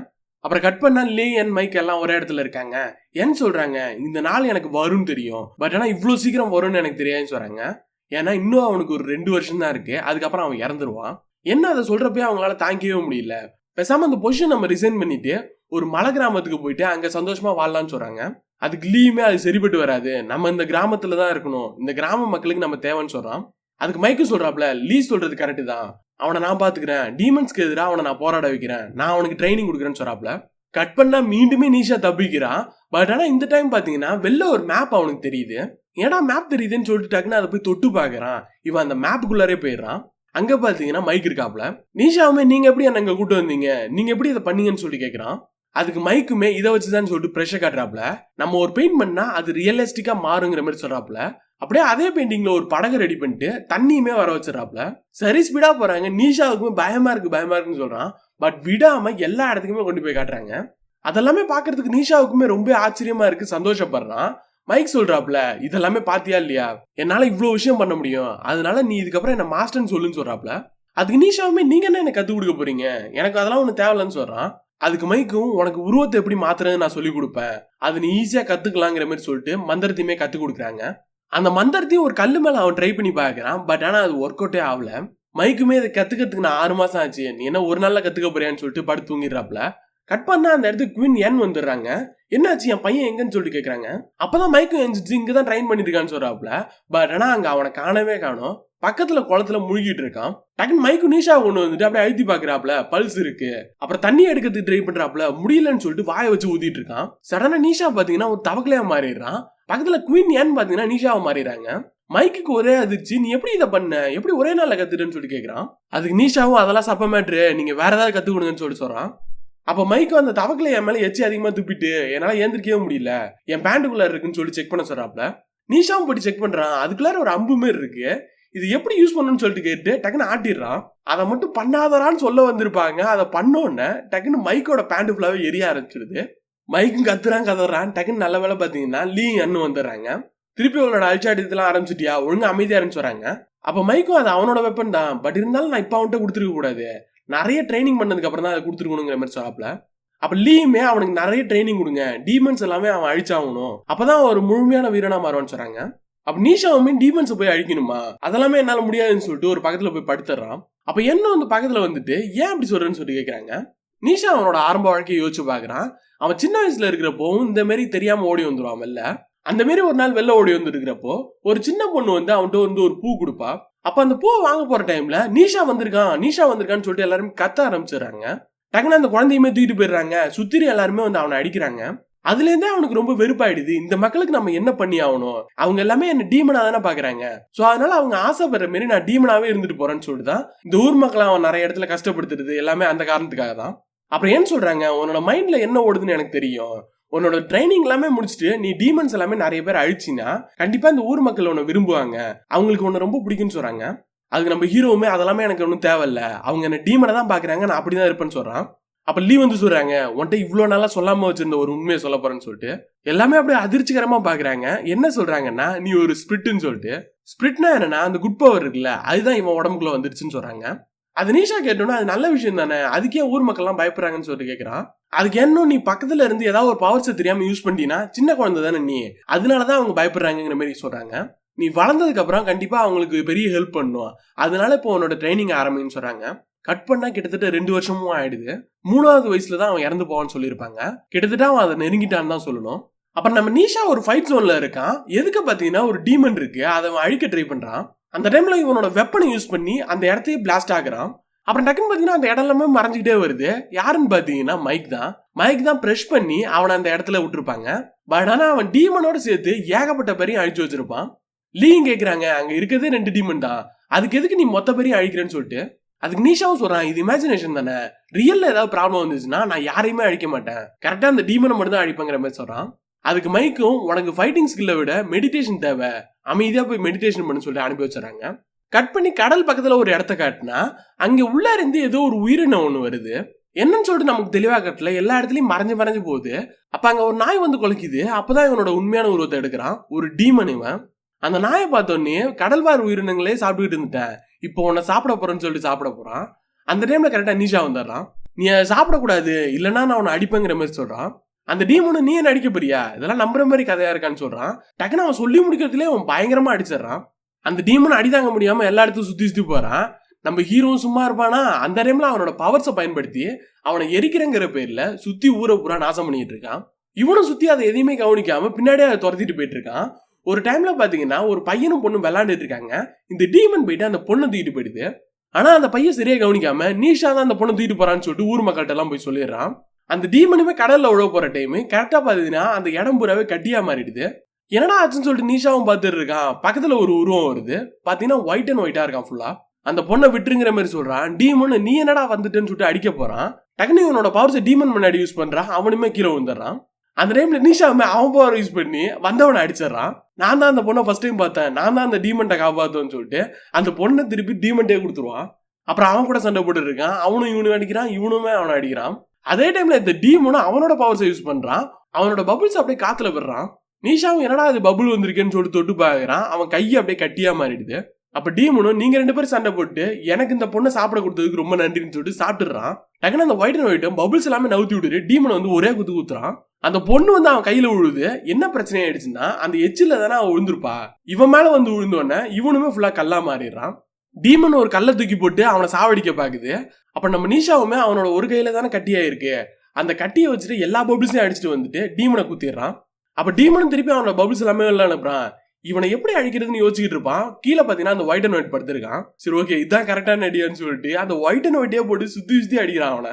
S1: அப்புறம் கட் பண்ணா லீ என் மைக் எல்லாம் ஒரே இடத்துல இருக்காங்க. ஏன்னு சொல்றாங்க? இந்த நாள் எனக்கு வரும்னு தெரியும். பட் ஆனா இவ்வளவு சீக்கிரம் வரும்னு எனக்கு தெரியாதுன்னு சொல்றாங்க. ஏன்னா இன்னும் அவனுக்கு ஒரு ரெண்டு வருஷம் தான் இருக்கு. அதுக்கப்புறம் அவன் இறந்துருவான். என்ன அதை சொல்றப்பே அவங்களால தாங்கிக்கவே முடியல. பேசாம அந்த பொசிஷன் நம்ம ரிசைன் பண்ணிட்டு ஒரு மலை கிராமத்துக்கு போயிட்டு அங்க சந்தோஷமா வாழலாம்னு சொல்றாங்க. அதுக்கு லீயுமே அது சரிப்பட்டு வராது. நம்ம இந்த கிராமத்துல தான் இருக்கணும். இந்த கிராம மக்களுக்கு நம்ம தேவைன்னு சொல்றான். அதுக்கு மைக்கு சொல்றாப்ல லீ சொல்றது கரெக்டு தான். அவனை நான் பாத்துக்கிறேன். டீமன்ஸ்க்கு எதிராக அவனை நான் போராட வைக்கிறேன். நான் அவனுக்கு ட்ரைனிங் கொடுக்குறேன்னு சொல்றாப்ல. கட் பண்ணா மீண்டுமே நீஷா தப்பிக்கிறான் பட் ஆனா இந்த டைம் பாத்தீங்கன்னா வெளில ஒரு மேப் அவனுக்கு தெரியுது. ஏன்னா மேப் தெரியுதுன்னு சொல்லிட்டு டக்குன்னு அதை போய் தொட்டு பாக்குறான். இவன் அந்த மேப்புக்குள்ளாரே போயிடுறான். அங்க பாத்தீங்கன்னா மைக் இருக்காப்ல. நீஷாவுமே நீங்க எப்படி என்ன இங்க கூட்டு வந்தீங்க? நீங்க எப்படி இதை பண்ணீங்கன்னு சொல்லி கேட்குறான் அதுக்கு மைக்குமே இதை வச்சுதான் சொல்லிட்டு ப்ரெஷர் காட்டுறாப்புல. நம்ம ஒரு பெயிண்ட் பண்ணா அது ரியலிஸ்டிக்கா மாறுங்கிற மாதிரி சொல்றாப்புல. அப்படியே அதே பெயிண்டிங்ல ஒரு படகு ரெடி பண்ணிட்டு தண்ணியுமே வர வச்சிடறாப்ல சரி ஸ்பீடா போறாங்க. நீஷாவுக்குமே பயமா இருக்கு பயமா இருக்குன்னு சொல்றான். பட் விடாம எல்லா இடத்துக்குமே கொண்டு போய் காட்டுறாங்க. அதெல்லாமே பாக்குறதுக்கு நீஷாவுக்குமே ரொம்ப ஆச்சரியமா இருக்கு சந்தோஷப்படுறான். மைக் சொல்றாப்ல இதெல்லாமே பாத்தியா இல்லையா? என்னால இவ்வளவு விஷயம் பண்ண முடியும். அதனால நீ இதுக்கப்புறம் என்ன மாஸ்டர்னு சொல்லுன்னு சொல்றாப்ல அதுக்கு நீஷாவுமே நீங்க என்ன எனக்கு கத்து கொடுக்க போறீங்க? எனக்கு அதெல்லாம் ஒண்ணு தேவையில்லன்னு சொல்றான். அதுக்கு மைக்கும் உனக்கு உருவத்தை எப்படி மாத்துறதுன்னு நான் சொல்லி கொடுப்பேன். அது நீ ஈஸியா கத்துக்கலாங்கிற மாதிரி சொல்லிட்டு மந்திரத்தையுமே கத்து கொடுக்குறாங்க. அந்த மந்திரத்தையும் ஒரு கல்லு மேல அவன் ட்ரை பண்ணி பாக்குறான் பட் ஆனா அது ஒர்க் அவுட்டே ஆகல. மைக்குமே இதை கத்துக்கிறதுக்கு நான் ஆறு மாசம் ஆச்சு. நீ என்ன ஒரு நாள்ல கத்துக்க போறியான்னு சொல்லிட்டு படுத்து தூங்கிடுறாப்ல. கட் பண்ணா அந்த இடத்துக்கு குவின் என் வந்துடுறாங்க. என்னாச்சு? என் பையன் எங்கன்னு சொல்லிட்டு கேக்குறாங்க. அப்பதான் மைக்கும் எஞ்சிச்சு இங்கே தான் ட்ரைன் பண்ணிட்டு இருக்கான்னு சொல்றாப்ல. பட் ஆனா அங்க அவனை காணவே காணும். பக்கத்துல குளத்துல முழுகிட்டு இருக்கான். டக்குன்னு மைக்கு நீஷா கொண்டு வந்துட்டு அப்படியே அழுத்தி பாக்குறாப்ல பல்ஸ் இருக்கு. அப்புறம் தண்ணி எடுக்கிறதுக்கு ட்ரை பண்றாப்ல முடியலன்னு சொல்லிட்டு வாயை வச்சு ஊதிட்டு இருக்கான். சடனா நீஷா பாத்தீங்கன்னா ஒரு தவக்கலையா மாறிடுறான். பக்கத்துல குயின் ஏன்னு பாத்தீங்கன்னா நீஷாவை மாறிடுறாங்க. மைக்குக்கு ஒரே அதிர்ச்சி நீ எப்படி இதை பண்ண? எப்படி ஒரே நாள்ல கத்துட்டேன்னு சொல்லி கேக்குறான். அதுக்கு நீஷாவும் அதெல்லாம் சப்ப மேட்ரு நீங்க வேற ஏதாவது கத்து கொடுங்கன்னு சொல்லி சொல்றான். அப்ப மைக்கு அந்த தவக்கலை என் மேல எச்சி அதிகமா துப்பிட்டு என்னால ஏந்திரிக்கவே முடியல. என் பேண்டுக்குள்ள இருக்குன்னு சொல்லி செக் பண்ண சொல்றாப்ல நீஷாவும் போட்டு செக் பண்றான். அதுக்குள்ளார ஒரு அம்பு மாரி இருக்கு. இது எப்படி யூஸ் பண்ணணும்னு சொல்லிட்டு கேட்டு டக்குன்னு ஆட்டிடுறான். அதை மட்டும் பண்ணாதரான்னு சொல்ல வந்திருப்பாங்க. அதை பண்ணோன்னே டக்குன்னு மைக்கோட பேண்ட் ஃபுல்லாகவே எரிய ஆரம்பிச்சிடுது மைக்கும் கத்துறான் கதறான். டக்குன்னு நல்ல வேலை பார்த்தீங்கன்னா லீ அண்ணு வந்துடுறாங்க. திருப்பி அவனோட அழிச்சாட்டத்தெல்லாம் ஆரம்பிச்சிட்டியா? ஒழுங்கு அமைதியாக ஆரம்பிச்சுறாங்க அப்போ மைக்கும் அது அவனோட வெப்பன் தான். பட் இருந்தாலும் நான் இப்போ அவன்கிட்ட கொடுத்துருக்க கூடாது. நிறைய ட்ரைனிங் பண்ணதுக்கு அப்புறம் தான் அதை கொடுத்துருக்கணுங்கிற மாதிரி சொல்லாப்ல அப்ப லீயுமே அவனுக்கு நிறைய ட்ரைனிங் கொடுங்க. டீமன்ஸ் எல்லாமே அவன் அழிச்சாகணும். அப்பதான் ஒரு முழுமையான வீரனா மாறுவான்னு சொல்றாங்க அப்ப நீஷாவுமே டீமன்ஸை போய் அழிக்கணுமா? அதெல்லாமே என்னால முடியாதுன்னு சொல்லிட்டு ஒரு பக்கத்துல போய் படுத்துறான். அப்ப என்ன வந்து பக்கத்துல வந்துட்டு ஏன் அப்படி சொல்றேன்னு சொல்லி கேக்குறாங்க? நீஷா அவனோட ஆரம்ப வாழ்க்கையை யோசிச்சு பாக்குறான். அவன் சின்ன வயசுல இருக்கிறப்போவும் இந்த மாதிரி தெரியாம ஓடி வந்துருவான் வெளில அந்த மாதிரி ஒரு நாள் வெளில ஓடி வந்து இருக்கிறப்போ ஒரு சின்ன பொண்ணு வந்து அவன்கிட்ட வந்து ஒரு பூ கொடுப்பா. அப்ப அந்த பூ வாங்க போற டைம்ல நீஷா வந்திருக்கான் நீஷா வந்திருக்கான்னு சொல்லிட்டு எல்லாருமே கத்த ஆரம்பிச்சிடுறாங்க. டக்குன்னு அந்த குழந்தையுமே தூக்கிட்டு போயிடுறாங்க. சுத்திரி எல்லாருமே வந்து அவனை அடிக்கிறாங்க. அதுல இருந்தே அவனுக்கு ரொம்ப வெறுப்பாயிடுது. இந்த மக்களுக்கு நம்ம என்ன பண்ணி ஆகணும்? அவங்க எல்லாமே என்ன டீமனா தானே பாக்குறாங்க சோ அதனால அவங்க ஆசைப்படுற மாரி நான் டீமனாவே இருந்துட்டு போறேன்னு சொல்லிட்டு தான் இந்த ஊர் மக்களை அவன் நிறைய இடத்துல கஷ்டப்படுத்துறது எல்லாமே அந்த காரணத்துக்காக தான். அப்புறம் என்ன சொல்றாங்க? உன்னோட மைண்ட்ல என்ன ஓடுதுன்னு எனக்கு தெரியும். உன்னோட ட்ரைனிங் எல்லாமே முடிச்சுட்டு நீ டீமன்ஸ் எல்லாமே நிறைய பேர் அழிச்சினா கண்டிப்பா இந்த ஊர் மக்கள் உன்னை விரும்புவாங்க. அவங்களுக்கு உன்னை ரொம்ப பிடிக்கும்னு சொல்றாங்க. அதுக்கு நம்ம ஹீரோவுமே அதெல்லாமே எனக்கு ஒன்றும் தேவையில்ல. அவங்க என்ன டீமனை தான் பாக்குறாங்க நான் அப்படிதான் இருப்பேன்னு சொல்றான். அப்போ லீவ் வந்து சொல்கிறாங்க உன்கிட்ட இவ்வளோ நாளாக சொல்லாமல் வச்சிருந்த ஒரு உண்மையை சொல்ல போகிறேன்னு சொல்லிட்டு எல்லாமே அப்படியே அதிர்ச்சிகரமாக பார்க்குறாங்க என்ன சொல்கிறாங்கன்னா நீ ஒரு ஸ்பிரிட்னு சொல்லிட்டு ஸ்பிரிட்னா என்னன்னா அந்த குட் பவர் இருக்குல்ல அதுதான் இவன் உடம்புக்குள்ள வந்துருச்சுன்னு சொல்கிறாங்க அது நீஷா கேட்டோன்னா அது நல்ல விஷயம் தானே அதுக்கே ஊர் மக்கள்லாம் பயப்படுறாங்கன்னு சொல்லிட்டு கேட்குறான் அதுக்கு என்ன நீ பக்கத்துல இருந்து ஏதாவது ஒரு பவர்ஸை தெரியாம யூஸ் பண்ணிட்டீங்கன்னா சின்ன குழந்தை தானே நீ. அதனாலதான் அவங்க பயப்படுறாங்கிற மாதிரி சொல்றாங்க. நீ வளர்ந்ததுக்கு அப்புறம் கண்டிப்பா அவங்களுக்கு பெரிய ஹெல்ப் பண்ணும். அதனால இப்போ உன்னோட ட்ரைனிங் ஆரம்பின்னு சொல்றாங்க. கட் பண்ணா கிட்டத்தட்ட ரெண்டு வருஷமும் ஆயிடுது. மூணாவது வயசுல தான் அவன் இறந்து போவான்னு சொல்லியிருப்பாங்க. கிட்டத்தட்ட அவன் அதை நெருங்கிட்டான்னு தான் சொல்லணும். அப்புறம் நம்ம நீஷா ஒரு ஃபைட் ஜோன்ல இருக்கான். எதுக்கு பாத்தீங்கன்னா ஒரு டீமன் இருக்கு. அதை அவன் அழிக்க ட்ரை பண்றான். அந்த டைம்ல இவனோட வெப்பனை யூஸ் பண்ணி அந்த இடத்தையே பிளாஸ்ட் ஆகுறான். அப்புறம் டக்குன்னு பாத்தீங்கன்னா அந்த இடம் எல்லாமே மறைஞ்சுக்கிட்டே வருது. யாருன்னு பாத்தீங்கன்னா மைக் தான். மைக் தான் ப்ரெஷ் பண்ணி அவனை அந்த இடத்துல விட்டுருப்பாங்க. பட் ஆனா அவன் டீமனோட சேர்த்து ஏகப்பட்ட பேரையும் அழிச்சு வச்சிருப்பான். லீயும் கேட்குறாங்க அங்க இருக்கிறதே ரெண்டு டீமன் தான். அதுக்கு எதுக்கு நீ மொத்த பேரையும் அழிக்கிறேன்னு சொல்லிட்டு? அதுக்கு நீஷாவும் சொல்றான் இது இமேஜினேஷன் தானே? ரியல்ல ஏதாவது ப்ராப்ளம் வந்துச்சுன்னா நான் யாரையுமே அழிக்க மாட்டேன். கரெக்டா அந்த டீமனை மட்டும் தான் அழிப்பேங்கிற மாதிரி சொல்றான். அதுக்கு மைக்கும் உனக்கு ஃபைட்டிங் ஸ்கில்லை விட மெடிடேஷன் தேவை. அமைதியா போய் மெடிடேஷன் பண்ணு சொல்லி அனுப்பி வச்சுறாங்க கட் பண்ணி கடல் பக்கத்துல ஒரு இடத்த காட்டினா அங்க உள்ள இருந்து ஏதோ ஒரு உயிரினம் ஒன்று வருது. என்னன்னு சொல்லிட்டு நமக்கு தெளிவா கட்டல. எல்லா இடத்துலயும் மறைஞ்சு மறைஞ்சு போகுது. அப்ப அங்க ஒரு நாய் வந்து குலைக்குது. அப்பதான் இவனோட உண்மையான உருவத்தை எடுக்கிறான். ஒரு டீமன் இவன். அந்த நாயை பார்த்தோன்னே கடல்வார் உயிரினங்களே சாப்பிட்டுக்கிட்டு இருந்துட்டேன். இப்போ உன்னை சாப்பிட போறேன்னு சொல்லிட்டு சாப்பிட போறான். அந்த டைம்ல கரெக்டா நீஷா வந்துடுறான். நீ அதை சாப்பிடக்கூடாது இல்லைன்னா நான் உன்னை அடிப்பேங்கிற மாதிரி சொல்றான். அந்த டீமனு நீ என்ன அடிக்க போறியா? இதெல்லாம் நம்புற மாதிரி கதையா இருக்கான்னு சொல்றான். டக்குன்னு அவன் சொல்லி முடிக்கிறதுலே அவன் பயங்கரமா அடிச்சிடுறான். அந்த டீமுன்னு அடிதாங்க முடியாம எல்லா இடத்தையும் சுத்தி சுத்தி போறான். நம்ம ஹீரோவும் சும்மா இருப்பானா? அந்த டைம்ல அவனோட பவர்ஸை பயன்படுத்தி அவனை எரிக்கிறங்கிற பேர்ல சுத்தி ஊரை பூரா நாசம் பண்ணிட்டு இருக்கான். இவனும் சுத்தி அதை எதையுமே கவனிக்காம பின்னாடியே அதை துரத்திட்டு போயிட்டு இருக்கான். ஒரு டைம்ல பாத்தீங்கன்னா ஒரு பையனும் பொண்ணும் விளையாண்டுட்டு இருக்காங்க. இந்த டீமன் போயிட்டு அந்த பொண்ணை தூக்கிட்டு போயிடுது. ஆனா அந்த பையன் சரியா கவனிக்காம நீஷா தான் அந்த பொண்ணை தூக்கிட்டு போறான்னு சொல்லிட்டு ஊர் மக்கள்கிட்ட எல்லாம் போய் சொல்லிடுறான். அந்த டீமனுமே கடல்ல உழவு போற டைம் கரெக்டா பாத்தீங்கன்னா அந்த இடம் பூராவே கட்டியா மாறிடுது. என்னடா ஆச்சுன்னு சொல்லிட்டு நீஷாவும் பார்த்துட்டு இருக்கான். பக்கத்துல ஒரு உருவம் வருது. பாத்தீங்கன்னா ஒயிட் அண்ட் ஒயிட்டா இருக்கான் ஃபுல்லா அந்த பொண்ணை விட்டுருங்கிற மாதிரி சொல்றான். டீமன் நீ என்னடா வந்துட்டேன்னு சொல்லிட்டு அடிக்க போறான். டக்குனு இவனோட பவர்ஸை டீமன் முன்னாடி யூஸ் பண்றான். அவனுமே கீழே விழுந்துடுறான். அந்த டைம்ல நிஷாவுமே அவன் பவர் யூஸ் பண்ணி வந்தவனை அடிச்சிடறான். நான் தான் அந்த பொண்ணை ஃபர்ஸ்ட் டைம் பார்த்தேன். நான் தான் அந்த டீமன்ட்டை காப்பாற்றுவேன்னு சொல்லிட்டு அந்த பொண்ணை திருப்பி டீமன்ட்டே கொடுத்துருவான். அப்புறம் அவன் கூட சண்டை போட்டு இருக்கான். அவனும் இவனும் அடிக்கிறான். இவனுமே அவனை அடிக்கிறான். அதே டைம்ல இந்த டீமனும் அவனோட பவர்ஸை யூஸ் பண்றான். அவனோட பபுள்ஸ் அப்படியே காத்துல விடுறான். நீஷாவும் என்னடா அது பபுள் வந்திருக்கேன்னு சொல்லிட்டு தொட்டு பாக்குறான். அவன் கையை அப்படியே கட்டியா மாறிடுது. அப்ப டீமனும் நீங்க ரெண்டு பேரும் சண்டை போட்டு எனக்கு இந்த பொண்ணை சாப்பிட கொடுத்ததுக்கு ரொம்ப நன்றின்னு சொல்லிட்டு சாப்பிட்டுறான் டக்குனு அந்த ஒயிட் அண்ட் ஒயிட்டும் பபுள்ஸ் எல்லாமே நவுத்தி விட்டுட்டு டீமனை வந்து ஒரே குத்து குத்துறான். அந்த பொண்ணு வந்து அவன் கையில விழுது. என்ன பிரச்சனை ஆயிடுச்சுன்னா அந்த எச்சில தானே அவன் விழுந்திருப்பா. இவன் மேல வந்து விழுந்தோடனே இவனுமே ஃபுல்லா கல்லா மாறிடுறான். டீமன் ஒரு கல்லை தூக்கி போட்டு அவனை சாவடிக்க பாக்குது. அப்ப நம்ம நீஷாவுமே அவனோட ஒரு கையில தானே கட்டியா இருக்கு. அந்த கட்டியை வச்சுட்டு எல்லா பபிள்ஸையும் அடிச்சுட்டு வந்துட்டு டீமனை குத்திடுறான். அப்ப டீமனும் திருப்பி அவனோட பபிள்ஸ் எல்லாமே வெளில அனுப்புறான். இவனை எப்படி அழிக்கிறதுன்னு யோசிச்சுட்டு இருப்பான். கீழே பாத்தீங்கன்னா அந்த ஒயிட் அண்ட் ஒயிட் படுத்திருக்கான். சரி ஓகே இதான் கரெக்டான ஐடியான்னு சொல்லிட்டு அந்த ஒயிட் அண்ட் ஒயிட்டே போட்டு சுத்தி சுத்தி அடிக்கிறான் அவனை.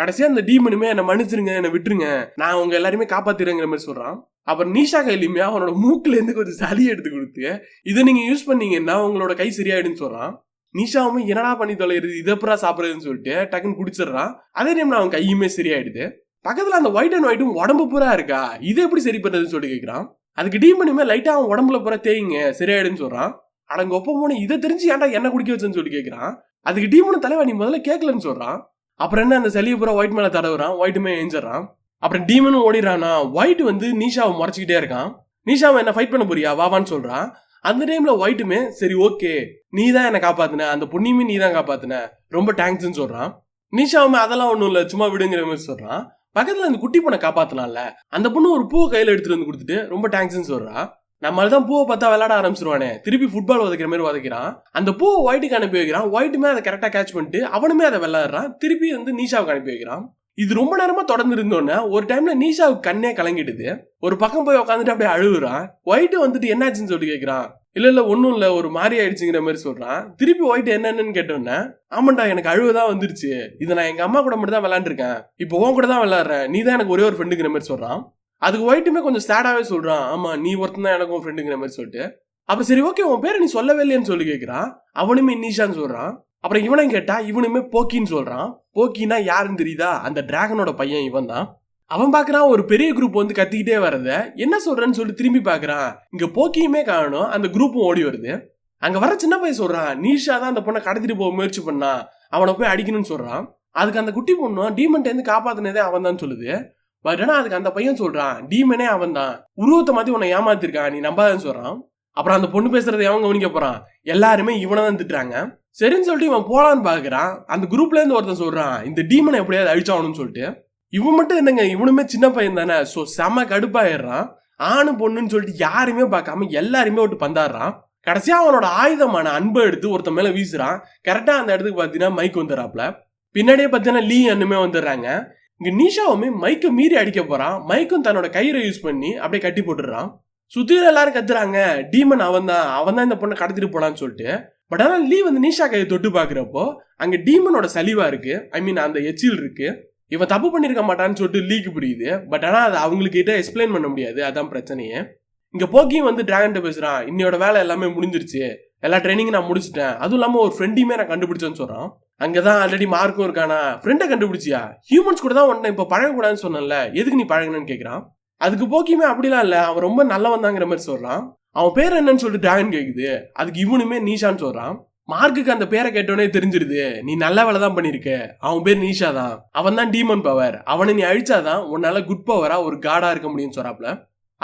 S1: கடைசியா அந்த டீமனுமே என்னை மன்னிச்சிருங்க என்னை விட்டுருங்க. நான் உங்க எல்லாருமே காப்பாத்திருங்கிற மாதிரி சொல்றான். அப்புறம் நீஷா கைலியுமே அவனோட மூக்குல இருந்து கொஞ்சம் சளி எடுத்து கொடுத்து இதை நீங்க யூஸ் பண்ணீங்கன்னா உங்களோட கை சரியாயிடுன்னு சொல்றான். நிஷாவும் என்னடா பண்ணி தொலைகிறது? இதப்புறா சாப்பிடுறதுன்னு சொல்லிட்டு டக்குன்னு குடிச்சிடுறான். அதே டைம்ல அவன் கையுமே சரியாயிடுது. பக்கத்துல அந்த ஒயிட் அண்ட் ஒயிட்டும் உடம்பு பூரா இருக்கா? இது எப்படி சரி பண்ணதுன்னு சொல்லி கேட்கிறான் அதுக்கு டீம் பண்ணியுமே லைட்டா அவன் உடம்புல பூரா தேய்ங்க சரியாயிடுன்னு சொல்றான். அடங்க ஒப்ப போன இதை தெரிஞ்சு ஏன்டா என்ன குடிக்க வச்சேன்னு சொல்லி கேட்கிறான் அதுக்கு டீமனு தலைவா நீ முதல்ல கேட்கலன்னு சொல்றான். அப்புறம் என்ன அந்த சளியை பூரா ஒயிட் மேலே தடவுறான் ஒயிட்டுமே எஞ்சிடறான் அப்புறம் டீமனும் ஓடிடுறானா ஒயிட் வந்து நீஷாவை முறைச்சிக்கிட்டே இருக்கான். நீஷாவை என்ன ஃபைட் பண்ண போறியா? வாவான்னு சொல்கிறான் அந்த டைம்ல ஒயிட்டுமே சரி ஓகே நீ தான் என்னை காப்பாத்துன அந்த பொண்ணியுமே நீ தான் காப்பாத்துன. ரொம்ப தேங்க்ஸ்னு சொல்றான். நீஷாவுமே அதெல்லாம் ஒன்றும் இல்லை சும்மா விடுங்கிற மாதிரி சொல்றான். பக்கத்துல அந்த குட்டி பொண்ணை காப்பாத்தலாம்ல அந்த பொண்ணு ஒரு பூவை கையில எடுத்துட்டு வந்து கொடுத்துட்டு ரொம்ப தேங்க்ஸ்னு சொல்றா. நம்மளால தான் பூவை பார்த்தா விளையாட ஆரம்பிச்சிருவானே. திருப்பி ஃபுட்பால் உதைக்கிற மாதிரி உதைக்கிறான் அந்த பூவை ஒயிட்டுக்கு அனுப்பி வைக்கிறான். ஒயிட்டுமே அதை கரெக்டாக கேட்ச் பண்ணிட்டு அவனுமே அதை விளையாடுறான். திருப்பி வந்து நீஷாவுக்கு அனுப்பி வைக்கிறான். இது ரொம்ப நேரமா தொடர்ந்து இருந்தோன்னே ஒரு டைம்ல நீஷாவுக்கு கண்ணே கலங்கிடுது. ஒரு பக்கம் போய் உட்காந்துட்டு அப்படியே அழுகுறான். ஒயிட்டு வந்துட்டு என்னாச்சுன்னு சொல்லி கேட்கிறான் இல்ல இல்ல ஒன்றும் இல்லை. ஒரு மாதிரி ஆயிடுச்சுங்கிற மாதிரி சொல்றான். திருப்பி ஒயிட் என்னென்னு கேட்டோன்னே ஆமாண்டா எனக்கு அழுவதான் வந்துருச்சு. இதை நான் எங்க அம்மா கூட மட்டும் தான் விளையாண்டுருக்கேன். இப்போ உன் கூட தான் விளையாடுறேன். நீ தான் எனக்கு ஒரே ஒரு ஃப்ரெண்டுங்கிற மாதிரி சொல்றான். அதுக்கு ஒயிட்டுமே கொஞ்சம் சேடாகவே சொல்கிறான் ஆமாம் நீ ஒருத்தன் தான் எனக்கும் ஃப்ரெண்டுங்கிற மாதிரி சொல்லிட்டு. அப்போ சரி ஓகே உன் பேரை நீ சொல்லவே இல்லையன்னு சொல்லி கேட்குறான் அவனுமே நீஷான்னு சொல்கிறான் அப்புறம் இவனை கேட்டா இவனுமே போக்கின்னு சொல்கிறான் போக்கின்னா யாருன்னு தெரியுதா? அந்த டிராகனோட பையன் இவன் தான் அவன் பார்க்குறான் ஒரு பெரிய குரூப் வந்து கத்திக்கிட்டே வரத என்ன சொல்கிறேன்னு சொல்லி திரும்பி பார்க்குறான் இங்கே போக்கியுமே காணும் அந்த குரூப்பும் ஓடி வருது. அங்கே வர சின்ன பையன் சொல்கிறான் நீஷா தான் அந்த பொண்ணை கடத்திட்டு போக முயற்சி பண்ணா. அவனை போய் அடிக்கணும்னு சொல்கிறான் அதுக்கு அந்த குட்டி பொண்ணும் டீமன்ட்ட இருந்து காப்பாத்தினதே அவன் தான் சொல்லுது. பட் அதுக்கு அந்த பையன் சொல்றான் டீமனே அவன் தான் உருவத்தை மாத்தி உன்னை ஏமாத்திருக்கான். நீ நம்பாதன்னு சொல்றான். அப்புறம் அந்த பொண்ணு பேசுறதை அவன் கவனிக்க போறான்? எல்லாருமே இவனை தான் திட்டுறாங்க. சரின்னு சொல்லிட்டு இவன் போலான்னு பாக்குறான். அந்த குரூப்ல இருந்து ஒருத்தன் சொல்றான் இந்த டீமனை எப்படியாவது அழிச்சாகணும்னு சொல்லிட்டு. இவன் மட்டும் என்னங்க இவனுமே சின்ன பையன் தானே. ஸோ செம கடுப்பாயிடுறான். ஆணு பொண்ணுன்னு சொல்லிட்டு யாருமே பார்க்காம எல்லாருமே விட்டு பந்தாடுறான். கடைசியா அவனோட ஆயுதமான அன்பை எடுத்து ஒருத்தன் மேல வீசுறான். கரெக்டா அந்த இடத்துக்கு பாத்தீங்கன்னா மைக் வந்துடுறாப்ல பின்னாடியே பாத்தீங்கன்னா லீ அண்ணுமே வந்துடுறாங்க. இங்கே நீஷாவுமே மைக்கை மீறி அடிக்க போகிறான் மைக்கும் தன்னோட கயிறை யூஸ் பண்ணி அப்படியே கட்டி போட்டுடுறான். சுத்திர எல்லாரும் கத்துறாங்க. டீமன் அவன் தான். அவன் தான் இந்த பொண்ணை கடத்திட்டு போனான்னு சொல்லிட்டு. பட் ஆனால் லீ வந்து நீஷா கையை தொட்டு பார்க்குறப்போ அங்கே டீமனோட சலிவா இருக்கு. ஐ மீன் அந்த எச்சில் இருக்கு. இவன் தப்பு பண்ணியிருக்க மாட்டான்னு சொல்லிட்டு லீக்கு புரியுது. பட் ஆனால் அது அவங்களுக்கு கிட்ட எக்ஸ்பிளைன் பண்ண முடியாது. அதான் பிரச்சனையே. இங்கே போக்கியும் வந்து டிராகன்ட்ட பேசுகிறான் இன்னையோட வேலை எல்லாமே முடிஞ்சிருச்சு. எல்லா ட்ரைனிங்கும் நான் முடிச்சிட்டேன். அதுவும் இல்லாமல் ஒரு ஃப்ரெண்டையுமே நான் கண்டுபிடிச்சேன்னு சொல்கிறான் அங்கே தான் ஆல்ரெடி மார்க்கும் இருக்கானா? ஃப்ரெண்டை கண்டுபிடிச்சியா? ஹியூமன்ஸ் கூட தான் உன்னை இப்போ பழகக்கூடாதுன்னு சொன்னல எதுக்கு நீ பழகணும்னு கேட்குறான் அதுக்கு போக்கியுமே அப்படிலாம் இல்லை. அவன் ரொம்ப நல்லவன் தாங்கிற மாதிரி சொல்கிறான் அவன் பேர் என்னன்னு சொல்லிட்டு டிராகன் கேட்குது அதுக்கு இவனுமே நீஷான்னு சொல்கிறான் மார்க்குக்கு அந்த பேரை கேட்டோடனே தெரிஞ்சிருது. நீ நல்ல வேலை தான் பண்ணியிருக்க அவன் பேர் நீஷா தான். அவன் தான் டீமன் பவர் அவனை நீ அழிச்சாதான் உன்னால குட் பவரா ஒரு காடா இருக்க முடியும்னு சொல்றாப்ல.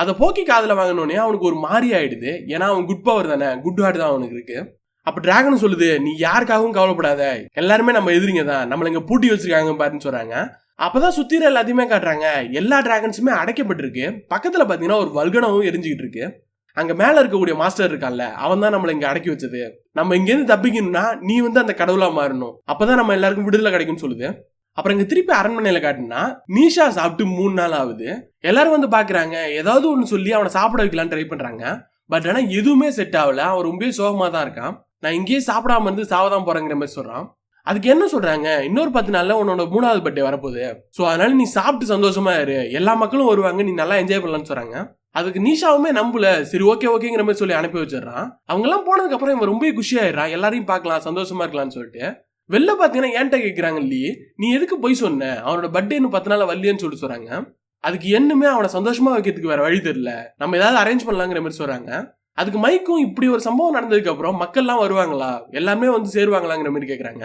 S1: அதை போக்கி காதில் வாங்கினோடனே அவனுக்கு ஒரு மாறி ஆயிடுது. ஏன்னா அவன் குட் பவர் தானே. குட் ஹார்ட் தான் அவனுக்கு இருக்கு. அப்ப டிராகன் சொல்லுது நீ யாருக்காகவும் கவலைப்படாத. எல்லாருமே நம்ம எதிரிங்க தான். நம்மள இங்க பூட்டி வச்சிருக்காங்க பாருன்னு சொல்றாங்க. அப்பதான் சுத்திர எல்லாத்தையுமே காட்டுறாங்க. எல்லா டிராகன்ஸுமே அடைக்கப்பட்டிருக்கு. பக்கத்துல பாத்தீங்கன்னா ஒரு வல்கனமும் எரிஞ்சுக்கிட்டு இருக்கு. அங்க மேல இருக்கக்கூடிய மாஸ்டர் இருக்கான்ல அவன் தான் நம்மள இங்க அடக்கி வச்சது. நம்ம இங்க இருந்து தப்பிக்கணும்னா நீ வந்து அந்த கடவுளா மாறணும். அப்பதான் நம்ம எல்லாருக்கும் விடுதலை கிடைக்கும்னு சொல்லுது. அப்புறம் இங்க திருப்பி அரண்மனையில காட்டுனா நீஷா சாப்பிட்டு மூணு நாள் ஆகுது. எல்லாரும் வந்து பாக்குறாங்க. ஏதாவது ஒன்னு சொல்லி அவனை சாப்பிட வைக்கலான்னு ட்ரை பண்றாங்க. பட் ஆனா எதுவுமே செட் ஆகல. அவன் ரொம்பவே சோகமா தான் இருக்கான். நான் இங்கேயே சாப்பிடாம இருந்து சாவதான் போறேங்கிற மாதிரி சொல்றான். அதுக்கு என்ன சொல்றாங்க? இன்னொரு பத்து நாள்ல உன்னோட மூணாவது பர்த்டே வரப்போகுது. ஸோ அதனால நீ சாப்பிட்டு சந்தோஷமா இரு. எல்லா மக்களும் வருவாங்க. நீ நல்லா என்ஜாய் பண்ணலாம்னு சொல்றாங்க. அதுக்கு நீஷாவுமே நம்பல. சரி ஓகே ஓகேங்கிற மாதிரி சொல்லி அனுப்பி வச்சிடறான். அவங்க எல்லாம் போனதுக்கு அப்புறம் இவன் ரொம்ப குஷியாயிடுறான் எல்லாரையும் பார்க்கலாம் சந்தோஷமா இருக்கலாம்னு சொல்லிட்டு. வெளில பார்த்தீங்கன்னா ஏன்ட்ட கேட்குறாங்க லீ நீ எதுக்கு போய் சொன்ன? அவனோட பர்த்டே இன்னும் பத்து நாள் வரலையேன்னு சொல்லிட்டு சொல்றாங்க. அதுக்கு என்னமே அவனை சந்தோஷமா வைக்கிறதுக்கு வேற வழி தெரியல. நம்ம ஏதாவது அரேஞ்ச் பண்ணலாங்கிற மாதிரி சொல்றாங்க. அதுக்கு மைக்கும் இப்படி ஒரு சம்பவம் நடந்ததுக்கு அப்புறம் மக்கள்லாம் வருவாங்களா? எல்லாமே வந்து சேருவாங்களாங்கிற மாதிரி கேட்குறாங்க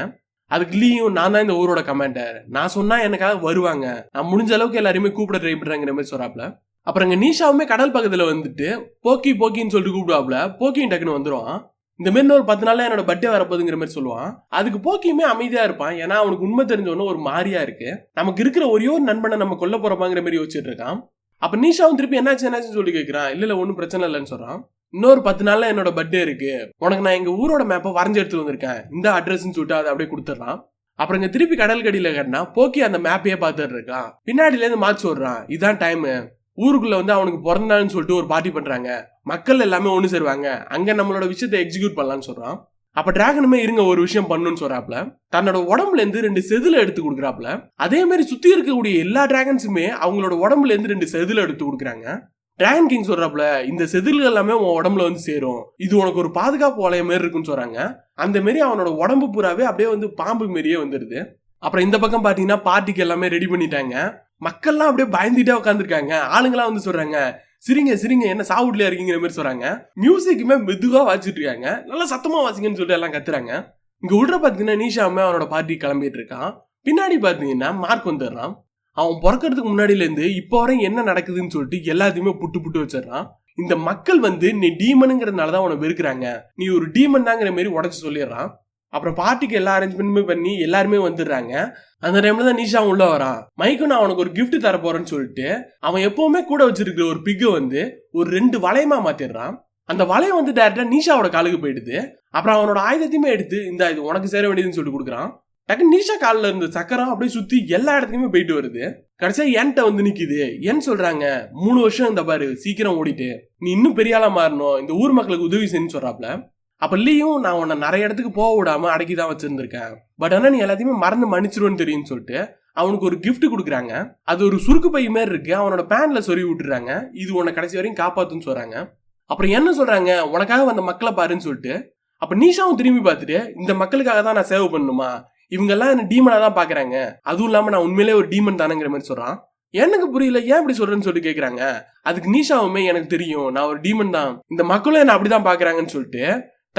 S1: அதுக்கு லீயும் நான் தான் இந்த ஊரோட கமாண்டர் நான் சொன்னா எனக்காக வருவாங்க. நான் முடிஞ்ச அளவுக்கு எல்லாருமே கூப்பிட ட்ரை பண்றேங்கிற மாதிரி சொல்றாப்ல. அப்புறம் இங்க நீஷாவுமே கடல் பக்கத்துல வந்துட்டு போக்கி போக்கின்னு சொல்லிட்டு கூப்பிடுவாப்ல. போக்கியும் டக்குன்னு வந்துருவான். இந்த மாதிரி ஒரு பத்து நாள்ல என்னோட பர்த்டே வரப்போகுதுங்கிற மாதிரி சொல்லுவான். அதுக்கு போக்கியுமே அமைதியா இருப்பான். ஏன்னா அவனுக்கு உண்மை தெரிஞ்சவொன்னு ஒரு மாறியா இருக்கு. நமக்கு இருக்கிற ஒரே ஒரு நண்பனை நம்ம கொல்ல போறோமாங்கிற மாதிரி யோசிச்சுட்டு இருக்கான். அப்ப நீஷாவும் திருப்பி என்னாச்சு என்னாச்சுன்னு சொல்லி கேட்குறான் இல்ல இல்ல ஒன்றும் பிரச்சனை இல்லைன்னு சொல்றான். இன்னொரு பத்து நாள்ல என்னோட பர்த்டே இருக்கு. உனக்கு நான் எங்க ஊரோட மேப்பை வரைஞ்சு எடுத்துட்டு வந்திருக்கேன். இந்த அட்ரஸ்ன்னு சொல்லிட்டு அதை அப்படியே கொடுத்துட்றான் அப்புறம் இங்க திருப்பி கடல் கடியில கட்டினா போக்கி அந்த மேப்பையே பார்த்துட்டு இருக்கான். பின்னாடில இருந்து மாற்றி விடுறான் இதான் டைம் ஊருக்குள்ள வந்து அவனுக்கு பிறந்த நாள்னு சொல்லிட்டு ஒரு பார்ட்டி பண்றாங்க. மக்கள் எல்லாமே ஒன்று சேருவாங்க. அங்க நம்மளோட விஷயத்தை எக்ஸிக்யூட் பண்ணலாம்னு சொல்றான். அப்ப டிராகனுமே இருங்க ஒரு விஷயம் பண்ணுன்னு சொல்றாப்ல தன்னோட உடம்புல இருந்து ரெண்டு செதுல எடுத்து கொடுக்குறாப்ல அதே மாதிரி சுத்தி இருக்கக்கூடிய எல்லா டிராகன்ஸுமே அவங்களோட உடம்புல இருந்து ரெண்டு செதுல எடுத்து கொடுக்குறாங்க. டிராகன் கிங் சொல்றாப்ல இந்த செதில்கள் எல்லாமே உன் உடம்புல வந்து சேரும். இது உனக்கு ஒரு பாதுகாப்பு வளைய மாரி இருக்குன்னு சொல்றாங்க. அந்த மாரி அவனோட உடம்பு பூராவே அப்படியே வந்து பாம்பு மாரியே வந்துருது. அப்புறம் இந்த பக்கம் பாத்தீங்கன்னா பார்ட்டிக்கு எல்லாமே ரெடி பண்ணிட்டாங்க. மக்கள்லாம் அப்படியே பயந்துட்டே உட்காந்துருக்காங்க ஆளுங்களாம் வந்து சொல்றாங்க சிரிங்க சிரிங்க என்ன சாவுட்லயா இருக்கீங்கிற மாதிரி சொல்றாங்க. மியூசிக்குமே மெதுவா வாசிட்டு இருக்காங்க நல்லா சத்தமா வாசிங்கன்னு சொல்லிட்டு எல்லாம் கத்துறாங்க. இங்க உள்ள பாத்தீங்கன்னா நீஷாமே அவனோட பார்ட்டி கிளம்பிட்டு இருக்கான். பின்னாடி பாத்தீங்கன்னா மார்க் வந்துடுறான். அவன் பிறக்கிறதுக்கு முன்னாடியிலேருந்து இப்போ வரையும் என்ன நடக்குதுன்னு சொல்லிட்டு எல்லாத்தையுமே புட்டு புட்டு வச்சிடறான். இந்த மக்கள் வந்து நீ டீமனுங்கிறதுனால தான் உன வெறுக்கிறாங்க. நீ ஒரு டீமன் தாங்கிற மாரி உடச்சி சொல்லிடுறான். அப்புறம் பார்ட்டிக்கு எல்லா அரேஞ்ச்மெண்ட்டுமே பண்ணி எல்லாருமே வந்துடுறாங்க. அந்த டைம்ல தான் நீஷா உள்ள வரான். மைக்கு நான் அவனுக்கு ஒரு கிஃப்ட் தர போறேன்னு சொல்லிட்டு அவன் எப்பவுமே கூட வச்சிருக்கிற ஒரு பிக்கை வந்து ஒரு ரெண்டு வளையமா மாத்திடுறான். அந்த வளையம் வந்து டேரக்டா நீஷாவோட காலுக்கு போயிடுது. அப்புறம் அவனோட ஆயுதத்தையுமே எடுத்து இந்த இது உனக்கு சேர வேண்டியதுன்னு சொல்லிட்டு கொடுக்குறான். டக்கு நீஷா காலில் இருந்த சக்கரம் அப்படியே சுத்தி எல்லா இடத்துக்குமே போயிட்டு வருது. கடைசியா என்கிட்ட வந்து நிக்குது. ஏன்னு சொல்றாங்க? மூணு வருஷம் இந்த பாரு சீக்கிரம் ஓடிட்டு. நீ இன்னும் பெரிய ஆளா மாறணும். இந்த ஊர் மக்களுக்கு உதவி செய்யணும்னு சொல்றாப்ல. அப்ப லீயும் நான் உன்னை நிறைய இடத்துக்கு போக விடாம அடக்கி தான் வச்சிருந்திருக்கேன். பட் ஆனா நீ எல்லாத்தையுமே மறந்து மன்னிச்சிருவேன்னு தெரியும்னு சொல்லிட்டு அவனுக்கு ஒரு கிஃப்ட் கொடுக்குறாங்க. அது ஒரு சுருக்கு பை மாதிரி இருக்கு. அவனோட பேன்ல சொல்லி விட்டுறாங்க. இது உன்னை கடைசி வரையும் காப்பாத்துன்னு சொல்றாங்க. அப்புறம் என்ன சொல்றாங்க? உனக்காக வந்த மக்களை பாருன்னு சொல்லிட்டு அப்ப நீஷாவும் திரும்பி பார்த்துட்டு இந்த மக்களுக்காக தான் நான் சேவ் பண்ணணுமா? இவங்கெல்லாம் என்ன டீமனா தான் பாக்குறாங்க அதுவும் இல்லாம நான் உண்மையிலே ஒரு டீமன் தானேங்கிற மாதிரி சொல்றான். எனக்கு புரியல ஏன் இப்படி சொல்றேன்னு சொல்லிட்டு கேக்குறாங்க. அதுக்கு நீஷாவுமே எனக்கு தெரியும். நான் ஒரு டீமன் தான். இந்த மக்களும் என்ன அப்படிதான் பாக்குறாங்கன்னு சொல்லிட்டு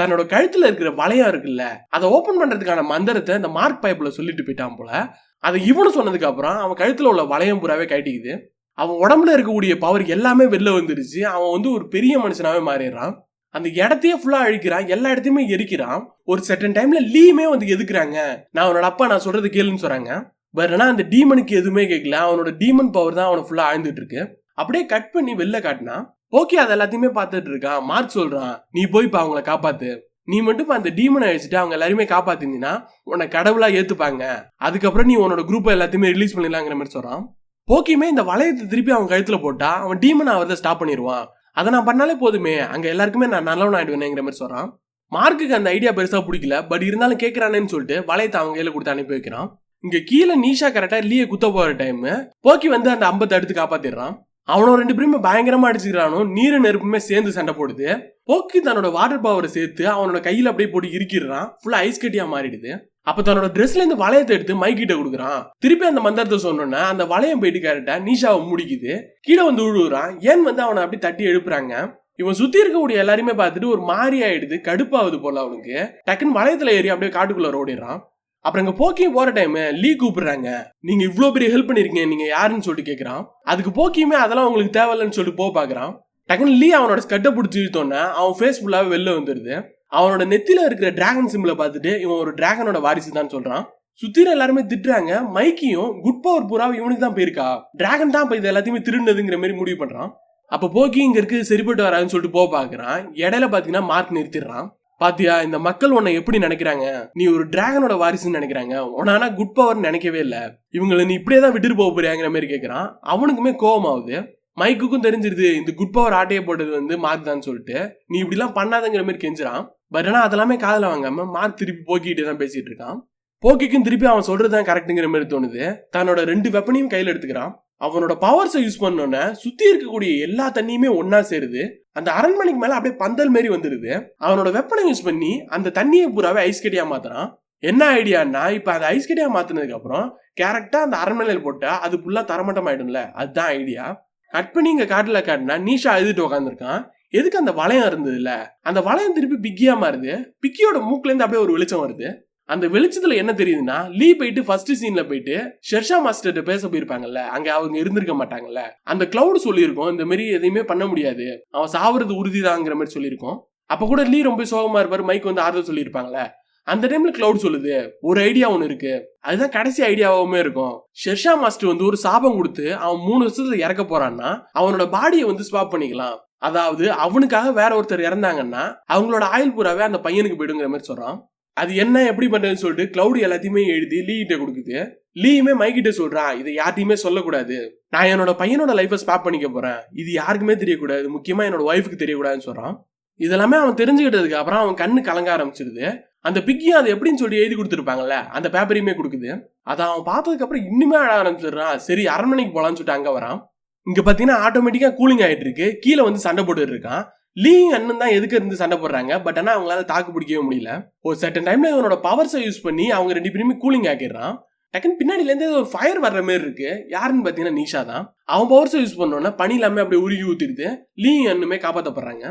S1: தன்னோட கழுத்துல இருக்கிற வளையம் இருக்குல்ல அதை ஓபன் பண்றதுக்கான மந்திரத்தை இந்த மார்க் பைப்ல சொல்லிட்டு போயிட்டான் போல. அதை இவனு சொன்னதுக்கு அப்புறம் அவன் கழுத்துல உள்ள வளையம் பூராவே கட்டிக்குது அவன் உடம்புல இருக்கக்கூடிய பவர் எல்லாமே வெளில வந்துருச்சு. அவன் வந்து ஒரு பெரிய மனுஷனாவே மாறிடுறான். அந்த இடத்தையே ஃபுல்லா அழிக்கிறான் எல்லா இடத்தையுமே எரிக்கிறான். ஒரு செட்டன் டைம்ல லீமே வந்து எதுக்குறாங்க? நான் அவனோட அப்பா நான் சொல்றது கேளுன்னு சொல்றாங்க. பட் ஆனால் அந்த டீமனுக்கு எதுவுமே கேட்கல அவனோட டீமன் பவர் தான் அவனை ஃபுல்லா ஆழ்ந்துட்டு இருக்கு. அப்படியே கட் பண்ணி வெளில காட்டினா ஓகே அது எல்லாத்தையுமே பார்த்துட்டு இருக்கான். மார்க் சொல்றான் நீ போய் இப்ப அவங்கள காப்பாத்து. நீ மட்டும் அந்த டீமனை அழிச்சிட்டு அவங்க எல்லாருமே காப்பாத்தினா உன்னை கடவுளா ஏத்துப்பாங்க. அதுக்கப்புறம் நீ உன்னோட குரூப்பை எல்லாத்தையுமே ரிலீஸ் பண்ணிடலாங்கிற மாதிரி சொல்றான். போக்கியுமே இந்த வளையத்தை திருப்பி அவன் கழுத்துல போட்டா அவன் டீமன் ஆகிறத ஸ்டாப் பண்ணிடுவான். அதை நான் பண்ணாலே போதுமே அங்கே எல்லாருக்குமே நான் நல்லவன் ஆயிடுவேனேங்கிற மாதிரி சொல்கிறான் மார்க்குக்கு அந்த ஐடியா பெருசாக பிடிக்கல பட் இருந்தாலும் கேட்குறானேன்னு சொல்லிட்டு வளையத்தை அவங்க கையில் கொடுத்து அனுப்பி வைக்கிறான். இங்கே கீழே நீஷா கரெக்டாக லீயை குத்த போகிற டைம் போக்கி வந்து அந்த அம்பத்தை எடுத்து காப்பாற்றிடுறான் அவனும் ரெண்டு பேருமே பயங்கரமா அடிச்சுக்கிறானோ நீரு நெருப்புமே சேர்ந்து சண்டை போடுது. போக்கி தன்னோட வாட்டர் பவரை சேர்த்து அவனோட கையில அப்படியே போட்டு இருக்கிறான் ஃபுல்லா ஐஸ் கட்டியா மாறிடுது. அப்ப தன்னோட ட்ரெஸ்ல இருந்து வளையத்தை எடுத்து மைக்கிட்ட கொடுக்குறான். திருப்பி அந்த மந்திரத்தை சொன்னோன்னா அந்த வளையம் போயிட்டு கரெக்டா நீஷாவை முடிக்குது. கீழே வந்து உழுவுறான். ஏன் வந்து அவனை அப்படி தட்டி எழுப்புறாங்க? இவன் சுத்தி இருக்கக்கூடிய எல்லாருமே பார்த்துட்டு ஒரு மாறி ஆயிடுது கடுப்பாவது போல அவனுக்கு. டக்குன்னு வளையத்துல ஏறி அப்படியே காட்டுக்குள்ள ஓடிடுறான். அப்புறம் இங்க போக்கியும் போற டைம் லீ கூப்பிடுறாங்க. நீங்க இவ்வளோ பெரிய ஹெல்ப் பண்ணிருக்கீங்க நீங்க யாருன்னு சொல்லிட்டு கேக்குறான். அதுக்கு போக்கியுமே அதெல்லாம் உங்களுக்கு தேவையில்லைன்னு சொல்லிட்டு போக பாக்குறான் டக்குன்னு லீ அவனோட ஸ்கட்டை பிடிச்சி இழுத்தோன்னே அவன் ஃபேஸ் ஃபுல்லாவே வெளில வந்துருது. அவனோட நெத்தில இருக்கிற டிராகன் சிம்பிளை பார்த்துட்டு இவன் ஒரு டிராகனோட வாரிசு தான் சொல்றான். சுத்திர எல்லாருமே திட்டுறாங்க. மைக்கியும் குட் பவர் பூராவும் இவனுக்கு தான் போயிருக்கா. டிராகன் தான் இப்போ இது எல்லாத்தையுமே திருடுனதுங்கிற மாதிரி முடிவு பண்றான். அப்ப போக்கி இங்க இருக்கு சரிப்பட்டு வராதுன்னு சொல்லிட்டு போக பாக்குறான் இடையில பாத்தீங்கன்னா மார்க் நிறுத்திடுறான். பாத்தியா இந்த மக்கள் உன்னை எப்படி நினைக்கிறாங்க? நீ ஒரு டிராகனோட வாரிசுன்னு நினைக்கிறாங்க. உனானா குட் பவர் நினைக்கவே இல்லை. இவங்களை நீ இப்படியே தான் விட்டுட்டு போக போறியாங்கிற மாதிரி கேக்குறான். அவனுக்குமே கோபம் ஆகுது மைக்குக்கும் தெரிஞ்சிருது இந்த குட் பவர் ஆட்டையை போட்டது வந்து மார்க் தான் சொல்லிட்டு. நீ இப்படிலாம் பண்ணாதங்கிற மாதிரி கெஞ்சுறான். பட் ஆனால் அதெல்லாமே காதல வாங்காம மார்க் திருப்பி போக்கிட்டே தான் பேசிட்டு இருக்கான். போக்கிக்கும் திருப்பி அவன் சொல்றதுதான் கரெக்ட்டுங்கிற மாதிரி தோணுது. தன்னோட ரெண்டு வெப்பனையும் கையில் எடுத்துக்கிறான். அவனோட பவர்ஸை யூஸ் பண்ணோன்னே சுத்தி இருக்கக்கூடிய எல்லா தண்ணியுமே ஒன்னா சேருது. அந்த அரண்மனைக்கு மேல அப்படியே பந்தல் மாரி வந்துருது. அவனோட வெப்பனை யூஸ் பண்ணி அந்த தண்ணியை பூராவே ஐஸ் கட்டியா மாத்துறான். என்ன ஐடியான்னா இப்ப அந்த ஐஸ் கட்டியா மாத்தினதுக்கு அப்புறம் கேரக்டா அந்த அரண்மனையில் போட்டா அது ஃபுல்லா தரமட்டம் ஆயிடும்ல அதுதான் ஐடியா கட் பண்ணி இங்க காட்டுல காட்டினா நீஷா அழுதுட்டு உட்காந்துருக்கான் எதுக்கு அந்த வளையம் இருந்ததுல அந்த வளையம் திருப்பி பிக்கியா மாறுது. பிக்கியோட மூக்குல இருந்து அப்படியே ஒரு வெளிச்சம் வருது. அந்த வெளிச்சத்துல என்ன தெரியுதுன்னா லீ போயிட்டு ஃபர்ஸ்ட் சீன்ல போயிட்டு ஷெர்ஷா மாஸ்டர்கிட்ட பேச போயிருப்பாங்கல்ல அங்க அவங்க இருந்திருக்க மாட்டாங்கல்ல. அந்த கிளவுட் சொல்லியிருக்கோம் இந்த மாதிரி எதையுமே பண்ண முடியாது. அவன் சாவறது உறுதிதாங்கிற மாதிரி சொல்லியிருக்கோம். அப்ப கூட லீ ரொம்ப சோகமா இருப்பாரு மைக் வந்து ஆறுதல் சொல்லியிருப்பாங்களே அந்த டைம்ல கிளவுட் சொல்லுது. ஒரு ஐடியா ஒன்று இருக்கு. அதுதான் கடைசி ஐடியாவுமே இருக்கும். ஷெர்ஷா மாஸ்டர் வந்து ஒரு சாபம் கொடுத்து அவன் மூணு வருஷத்துல இறக்க போறான்னா அவனோட பாடியை வந்து ஸ்வாப் பண்ணிக்கலாம். அதாவது அவனுக்காக வேற ஒருத்தர் இறந்தாங்கன்னா அவங்களோட ஆயுள் பூராவே அந்த பையனுக்கு போயிடுங்கிற மாதிரி சொல்றான். அது என்ன எப்படி பண்றதுன்னு சொல்லிட்டு கிளவுட் எல்லாத்தையுமே எழுதி லீ கிட்ட கொடுக்குது. லீயுமே மைக்கிட்ட சொல்றான் இதை யார்ட்டையுமே சொல்லக்கூடாது. நான் என்னோட பையனோட லைஃபை ஸ்பாப் பண்ணிக்க போறேன். இது யாருக்குமே தெரியக்கூடாது. முக்கியமா என்னோட ஒய்ஃபுக்கு தெரியக்கூடாதுன்னு சொல்றான். இதெல்லாமே அவன் தெரிஞ்சுக்கிட்டதுக்கு அப்புறம் அவன் கண்ணு கலங்க ஆரம்பிச்சிருது. அந்த பிக்கியும் அது எப்படின்னு சொல்லி எழுதி கொடுத்துருப்பாங்கல்ல அந்த பேப்பரையுமே கொடுக்குது. அதை அவன் பார்த்ததுக்கப்புறம் இன்னுமே அழ ஆரம்பிச்சிடுறான் சரி அரண்மனைக்கு போகலான்னு சொல்லிட்டு அங்கே வரான். இங்கே பார்த்தீங்கன்னா ஆட்டோமேட்டிக்காக கூலிங் ஆயிட்டு இருக்கு கீழே வந்து சண்டை போட்டுட்டு இருக்கான். லீ அண்ணன் தான் எதுக்கு இருந்து சண்டை போடுறாங்க பட் ஆனால் அவங்களால தாக்கு பிடிக்கவே முடியல. ஒரு சர்டன் டைம்ல இவனோட பவர்ஸை யூஸ் பண்ணி அவங்க ரெண்டு பேருமே கூலிங் ஆக்கிடுறான். டக்குன்னு பின்னாடிலேருந்து ஒரு ஃபயர் வர்ற மாதிரி இருக்கு. யாருன்னு பார்த்தீங்கன்னா நிஷா தான். அவன் பவர்ஸை யூஸ் பண்ணோன்னா பனி எல்லாமே அப்படியே உருகி ஊத்திடுது. லீ அண்ணுமே காப்பாற்றப்படுறாங்க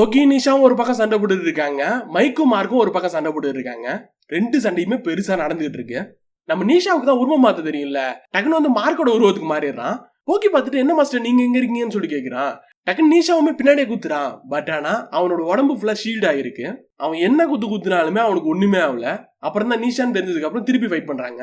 S1: ஓகி நிஷாவும் ஒரு பக்கம் சண்டை போட்டு இருக்காங்க. மைக்கும் மார்க்கும் ஒரு பக்கம் சண்டை போட்டு இருக்காங்க. ரெண்டு சண்டையுமே பெருசா நடந்துகிட்டு இருக்கு. நம்ம நிஷாவுக்கு தான் உருவம் மாத்த தெரியும்ல. டக்குன்னு வந்து மார்க்கோட உருவத்துக்கு மாறிடுறான். போக்கி பார்த்துட்டு என்ன மாஸ்டர் நீங்க எங்க இருக்கீங்கன்னு சொல்லி கேட்கிறான் டக்குன்னு நீஷாவுமே பின்னாடியே குத்துறான். பட் ஆனா அவனோட உடம்பு ஃபுல்லா ஷீல்ட் ஆயிருக்கு. அவன் என்ன குத்து குத்துனாலுமே அவனுக்கு ஒண்ணுமே ஆகல. அப்புறம் தான் நீஷான்னு தெரிஞ்சதுக்கு அப்புறம் திருப்பி ஃபைட் பண்றாங்க.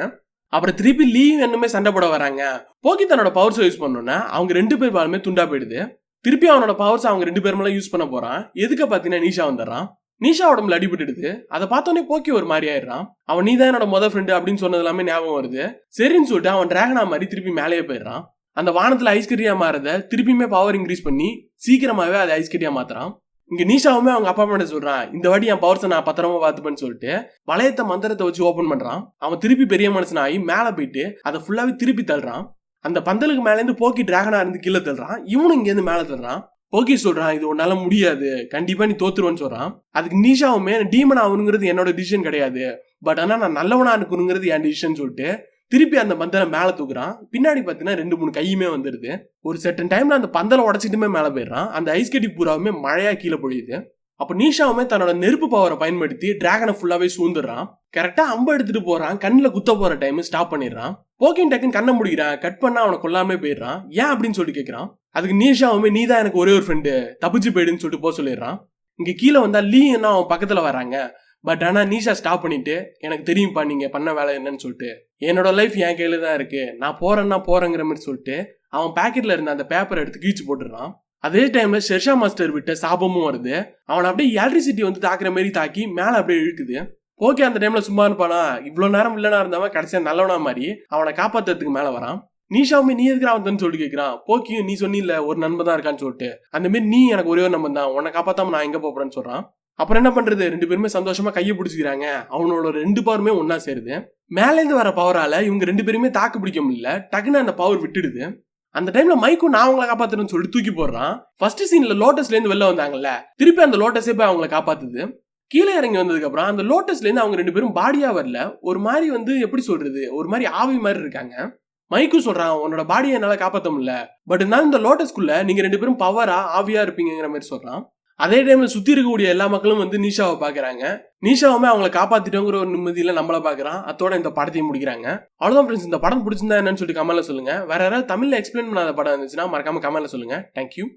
S1: அப்புறம் திருப்பி லீவ் என்னமே சண்டை போட வராங்க. போக்கி தன்னோட பவர்ஸ் யூஸ் பண்ணோன்னா அவங்க ரெண்டு பேர் பாலுமே துண்டா போயிடுது. திருப்பி அவனோட பவர்ஸ் அவங்க ரெண்டு பேருமெல்லாம் யூஸ் பண்ண போறான். எதுக்கு பாத்தீங்கன்னா நீஷா வந்துடுறான். நீஷா உடம்புல அடிபட்டுடுது. அதை பார்த்தோன்னே போக்கி ஒரு மாதிரி ஆயிடுறான். அவன் நீ தான் என்னோட மொதல் ஃப்ரெண்டு அப்படின்னு சொன்னது எல்லாமே ஞாபகம் வருது. சரின்னு சொல்லிட்டு அவன் டிராகனா மாதிரி திருப்பி மேலேயே போயிடுறான். அந்த வானத்துல ஐஸ் மாறத திருப்பியுமே பவர் இன்க்ரீஸ் பண்ணி சீக்கிரமாவே அதை ஐஸ் மாத்துறான். இங்க நீஷாவுமே அவங்க அப்பா அம்மா சொல்றான் இந்த வாட்டி என் பவர்ஸை நான் பத்திரமா பார்த்துப்பேன்னு சொல்லிட்டு. வளையத்த மந்திரத்தை வச்சு ஓபன் பண்றான். அவன் திருப்பி பெரிய மனுஷன் ஆகி மேல போயிட்டு அதை ஃபுல்லாவே திருப்பி தள்ளுறான். அந்த பந்தலுக்கு மேலேருந்து போக்கி டிராகனா இருந்து கீழே தள்ளுறான். இவனும் இங்கேருந்து மேலே தள்ளுறான். போக்கி சொல்றான் இது உன்னால முடியாது. கண்டிப்பா நீ தோத்துருவன்னு சொல்றான். அதுக்கு நீஷாவுமே டீமன் ஆகணுங்கிறது என்னோட டிசிஷன் கிடையாது. பட் ஆனால் நான் நல்லவனா இருக்கணுங்கிறது என் டிசிஷன் சொல்லிட்டு திருப்பி அந்த பந்தலை மேலே தூக்குறான். பின்னாடி பார்த்தீங்கன்னா ரெண்டு மூணு கையுமே வந்துடுது ஒரு செட்டன் டைம்ல அந்த பந்தலை உடச்சிட்டுமே மேலே போயிடுறான். அந்த ஐஸ் கட்டி பூராவுமே மழையா கீழே பொழியுது. அப்ப நீஷாவுமே தன்னோட நெருப்பு பவரை பயன்படுத்தி டிராகனை ஃபுல்லாவே சூழ்ந்துடுறான். கரெக்டா அம்பு எடுத்துட்டு போறான். கண்ணில் குத்த போற டைம் ஸ்டாப் பண்ணிடுறான். போக்கின் டக்குன்னு கண்ணை முடிக்கிறான். கட் பண்ணா அவனை கொல்லாமே போயிடுறான். ஏன் அப்படின்னு சொல்லி கேட்கிறான் அதுக்கு நீஷாவுமே நீ தான் எனக்கு ஒரே ஒரு ஃப்ரெண்டு தப்பிச்சு போயிடுன்னு சொல்லிட்டு போக சொல்லிடுறான். இங்க கீழே வந்தா லீ என்ன அவன் பக்கத்துல வராங்க. பட் ஆனா நீஷா ஸ்டாப் பண்ணிட்டு எனக்கு தெரியும்ப்பா நீங்க பண்ண வேலை என்னன்னு சொல்லிட்டு. என்னோட லைஃப் என் கையில தான் இருக்கு. நான் போறேன்னா போறேங்கிற மாதிரி சொல்லிட்டு அவன் பேக்கெட்ல இருந்த அந்த பேப்பரை எடுத்து கீழ்ச்சி போட்டுறான் அதே டைம்ல ஷெர்ஷா மாஸ்டர் விட்ட சாபமும் வருது. அவனை அப்படியே எலக்ட்ரிசிட்டி வந்து தாக்குற மாதிரி தாக்கி மேல அப்படியே இழுக்குது. ஓகே அந்த டைம்ல சும்மா இருப்பானா? இவ்வளவு நேரம் இல்லனா இருந்தவன் கடைசியா நல்லவனா மாதிரி அவனை காப்பாத்துறதுக்கு மேல வரான். நீஷாவுமே நீ எதுக்கு அவன் சொல்லி கேட்கிறான் போக்கியும் நீ சொன்னில ஒரு நண்பன் தான் இருக்கான்னு சொல்லிட்டு. அந்த மாதிரி நீ எனக்கு ஒரே ஒரு நம்பன் தான். உன்னை காப்பாத்தாம நான் எங்க போறேன்னு சொல்றான். அப்புறம் என்ன பண்றது? ரெண்டு பேருமே சந்தோஷமா கையை பிடிச்சிக்கிறாங்க. அவனோட ரெண்டு பவருமே ஒன்னா சேருது. மேலேருந்து வர பவரால இவங்க ரெண்டு பேருமே தாக்கு பிடிக்க முடியல. டக்குன்னு அந்த பவர் விட்டுடுது. அந்த டைம்ல மைக்கும் நான் அவங்கள காப்பாத்துறேன்னு சொல்லிட்டு தூக்கி போடுறான். ஃபர்ஸ்ட் சீன்ல லோட்டஸ்ல இருந்து வெளில வந்தாங்கல்ல. திருப்பி அந்த லோட்டஸே போய் அவங்கள காப்பாத்துது. கீழே இறங்கி வந்ததுக்கு அப்புறம் அந்த லோட்டஸ்ல இருந்து அவங்க ரெண்டு பேரும் பாடியா வரல. ஒரு மாதிரி வந்து எப்படி சொல்றது? ஒரு மாதிரி ஆவி மாதிரி இருக்காங்க. மைக்கும் சொல்றான் உன்னோட பாடியை என்னால காப்பாத்த முடியல. பட் இருந்தாலும் இந்த லோட்டஸ்குள்ள நீங்க ரெண்டு பேரும் பவரா ஆவியா இருப்பீங்கிற மாதிரி சொல்றான். அதே டைம்ல சுத்தி இருக்கக்கூடிய எல்லா மக்களும் வந்து நீஷாவை பாக்குறாங்க. நீஷாவுமே அவங்களை காப்பாத்திட்டோங்கிற ஒரு நிம்மதியில நம்மளை பாக்குறான். அத்தோட இந்த படத்தையும் முடிக்கிறாங்க. அவ்வளவுதான் ஃப்ரெண்ட்ஸ் இந்த படம் பிடிச்சிருந்தா என்னன்னு சொல்லிட்டு கமெண்ட்ல சொல்லுங்க. வேற யாராவது தமிழ்ல எக்ஸ்பிளைன் பண்ணாத படம் இருந்துச்சுன்னா மறக்காம கமெண்ட்ல சொல்லுங்க. தேங்க்யூ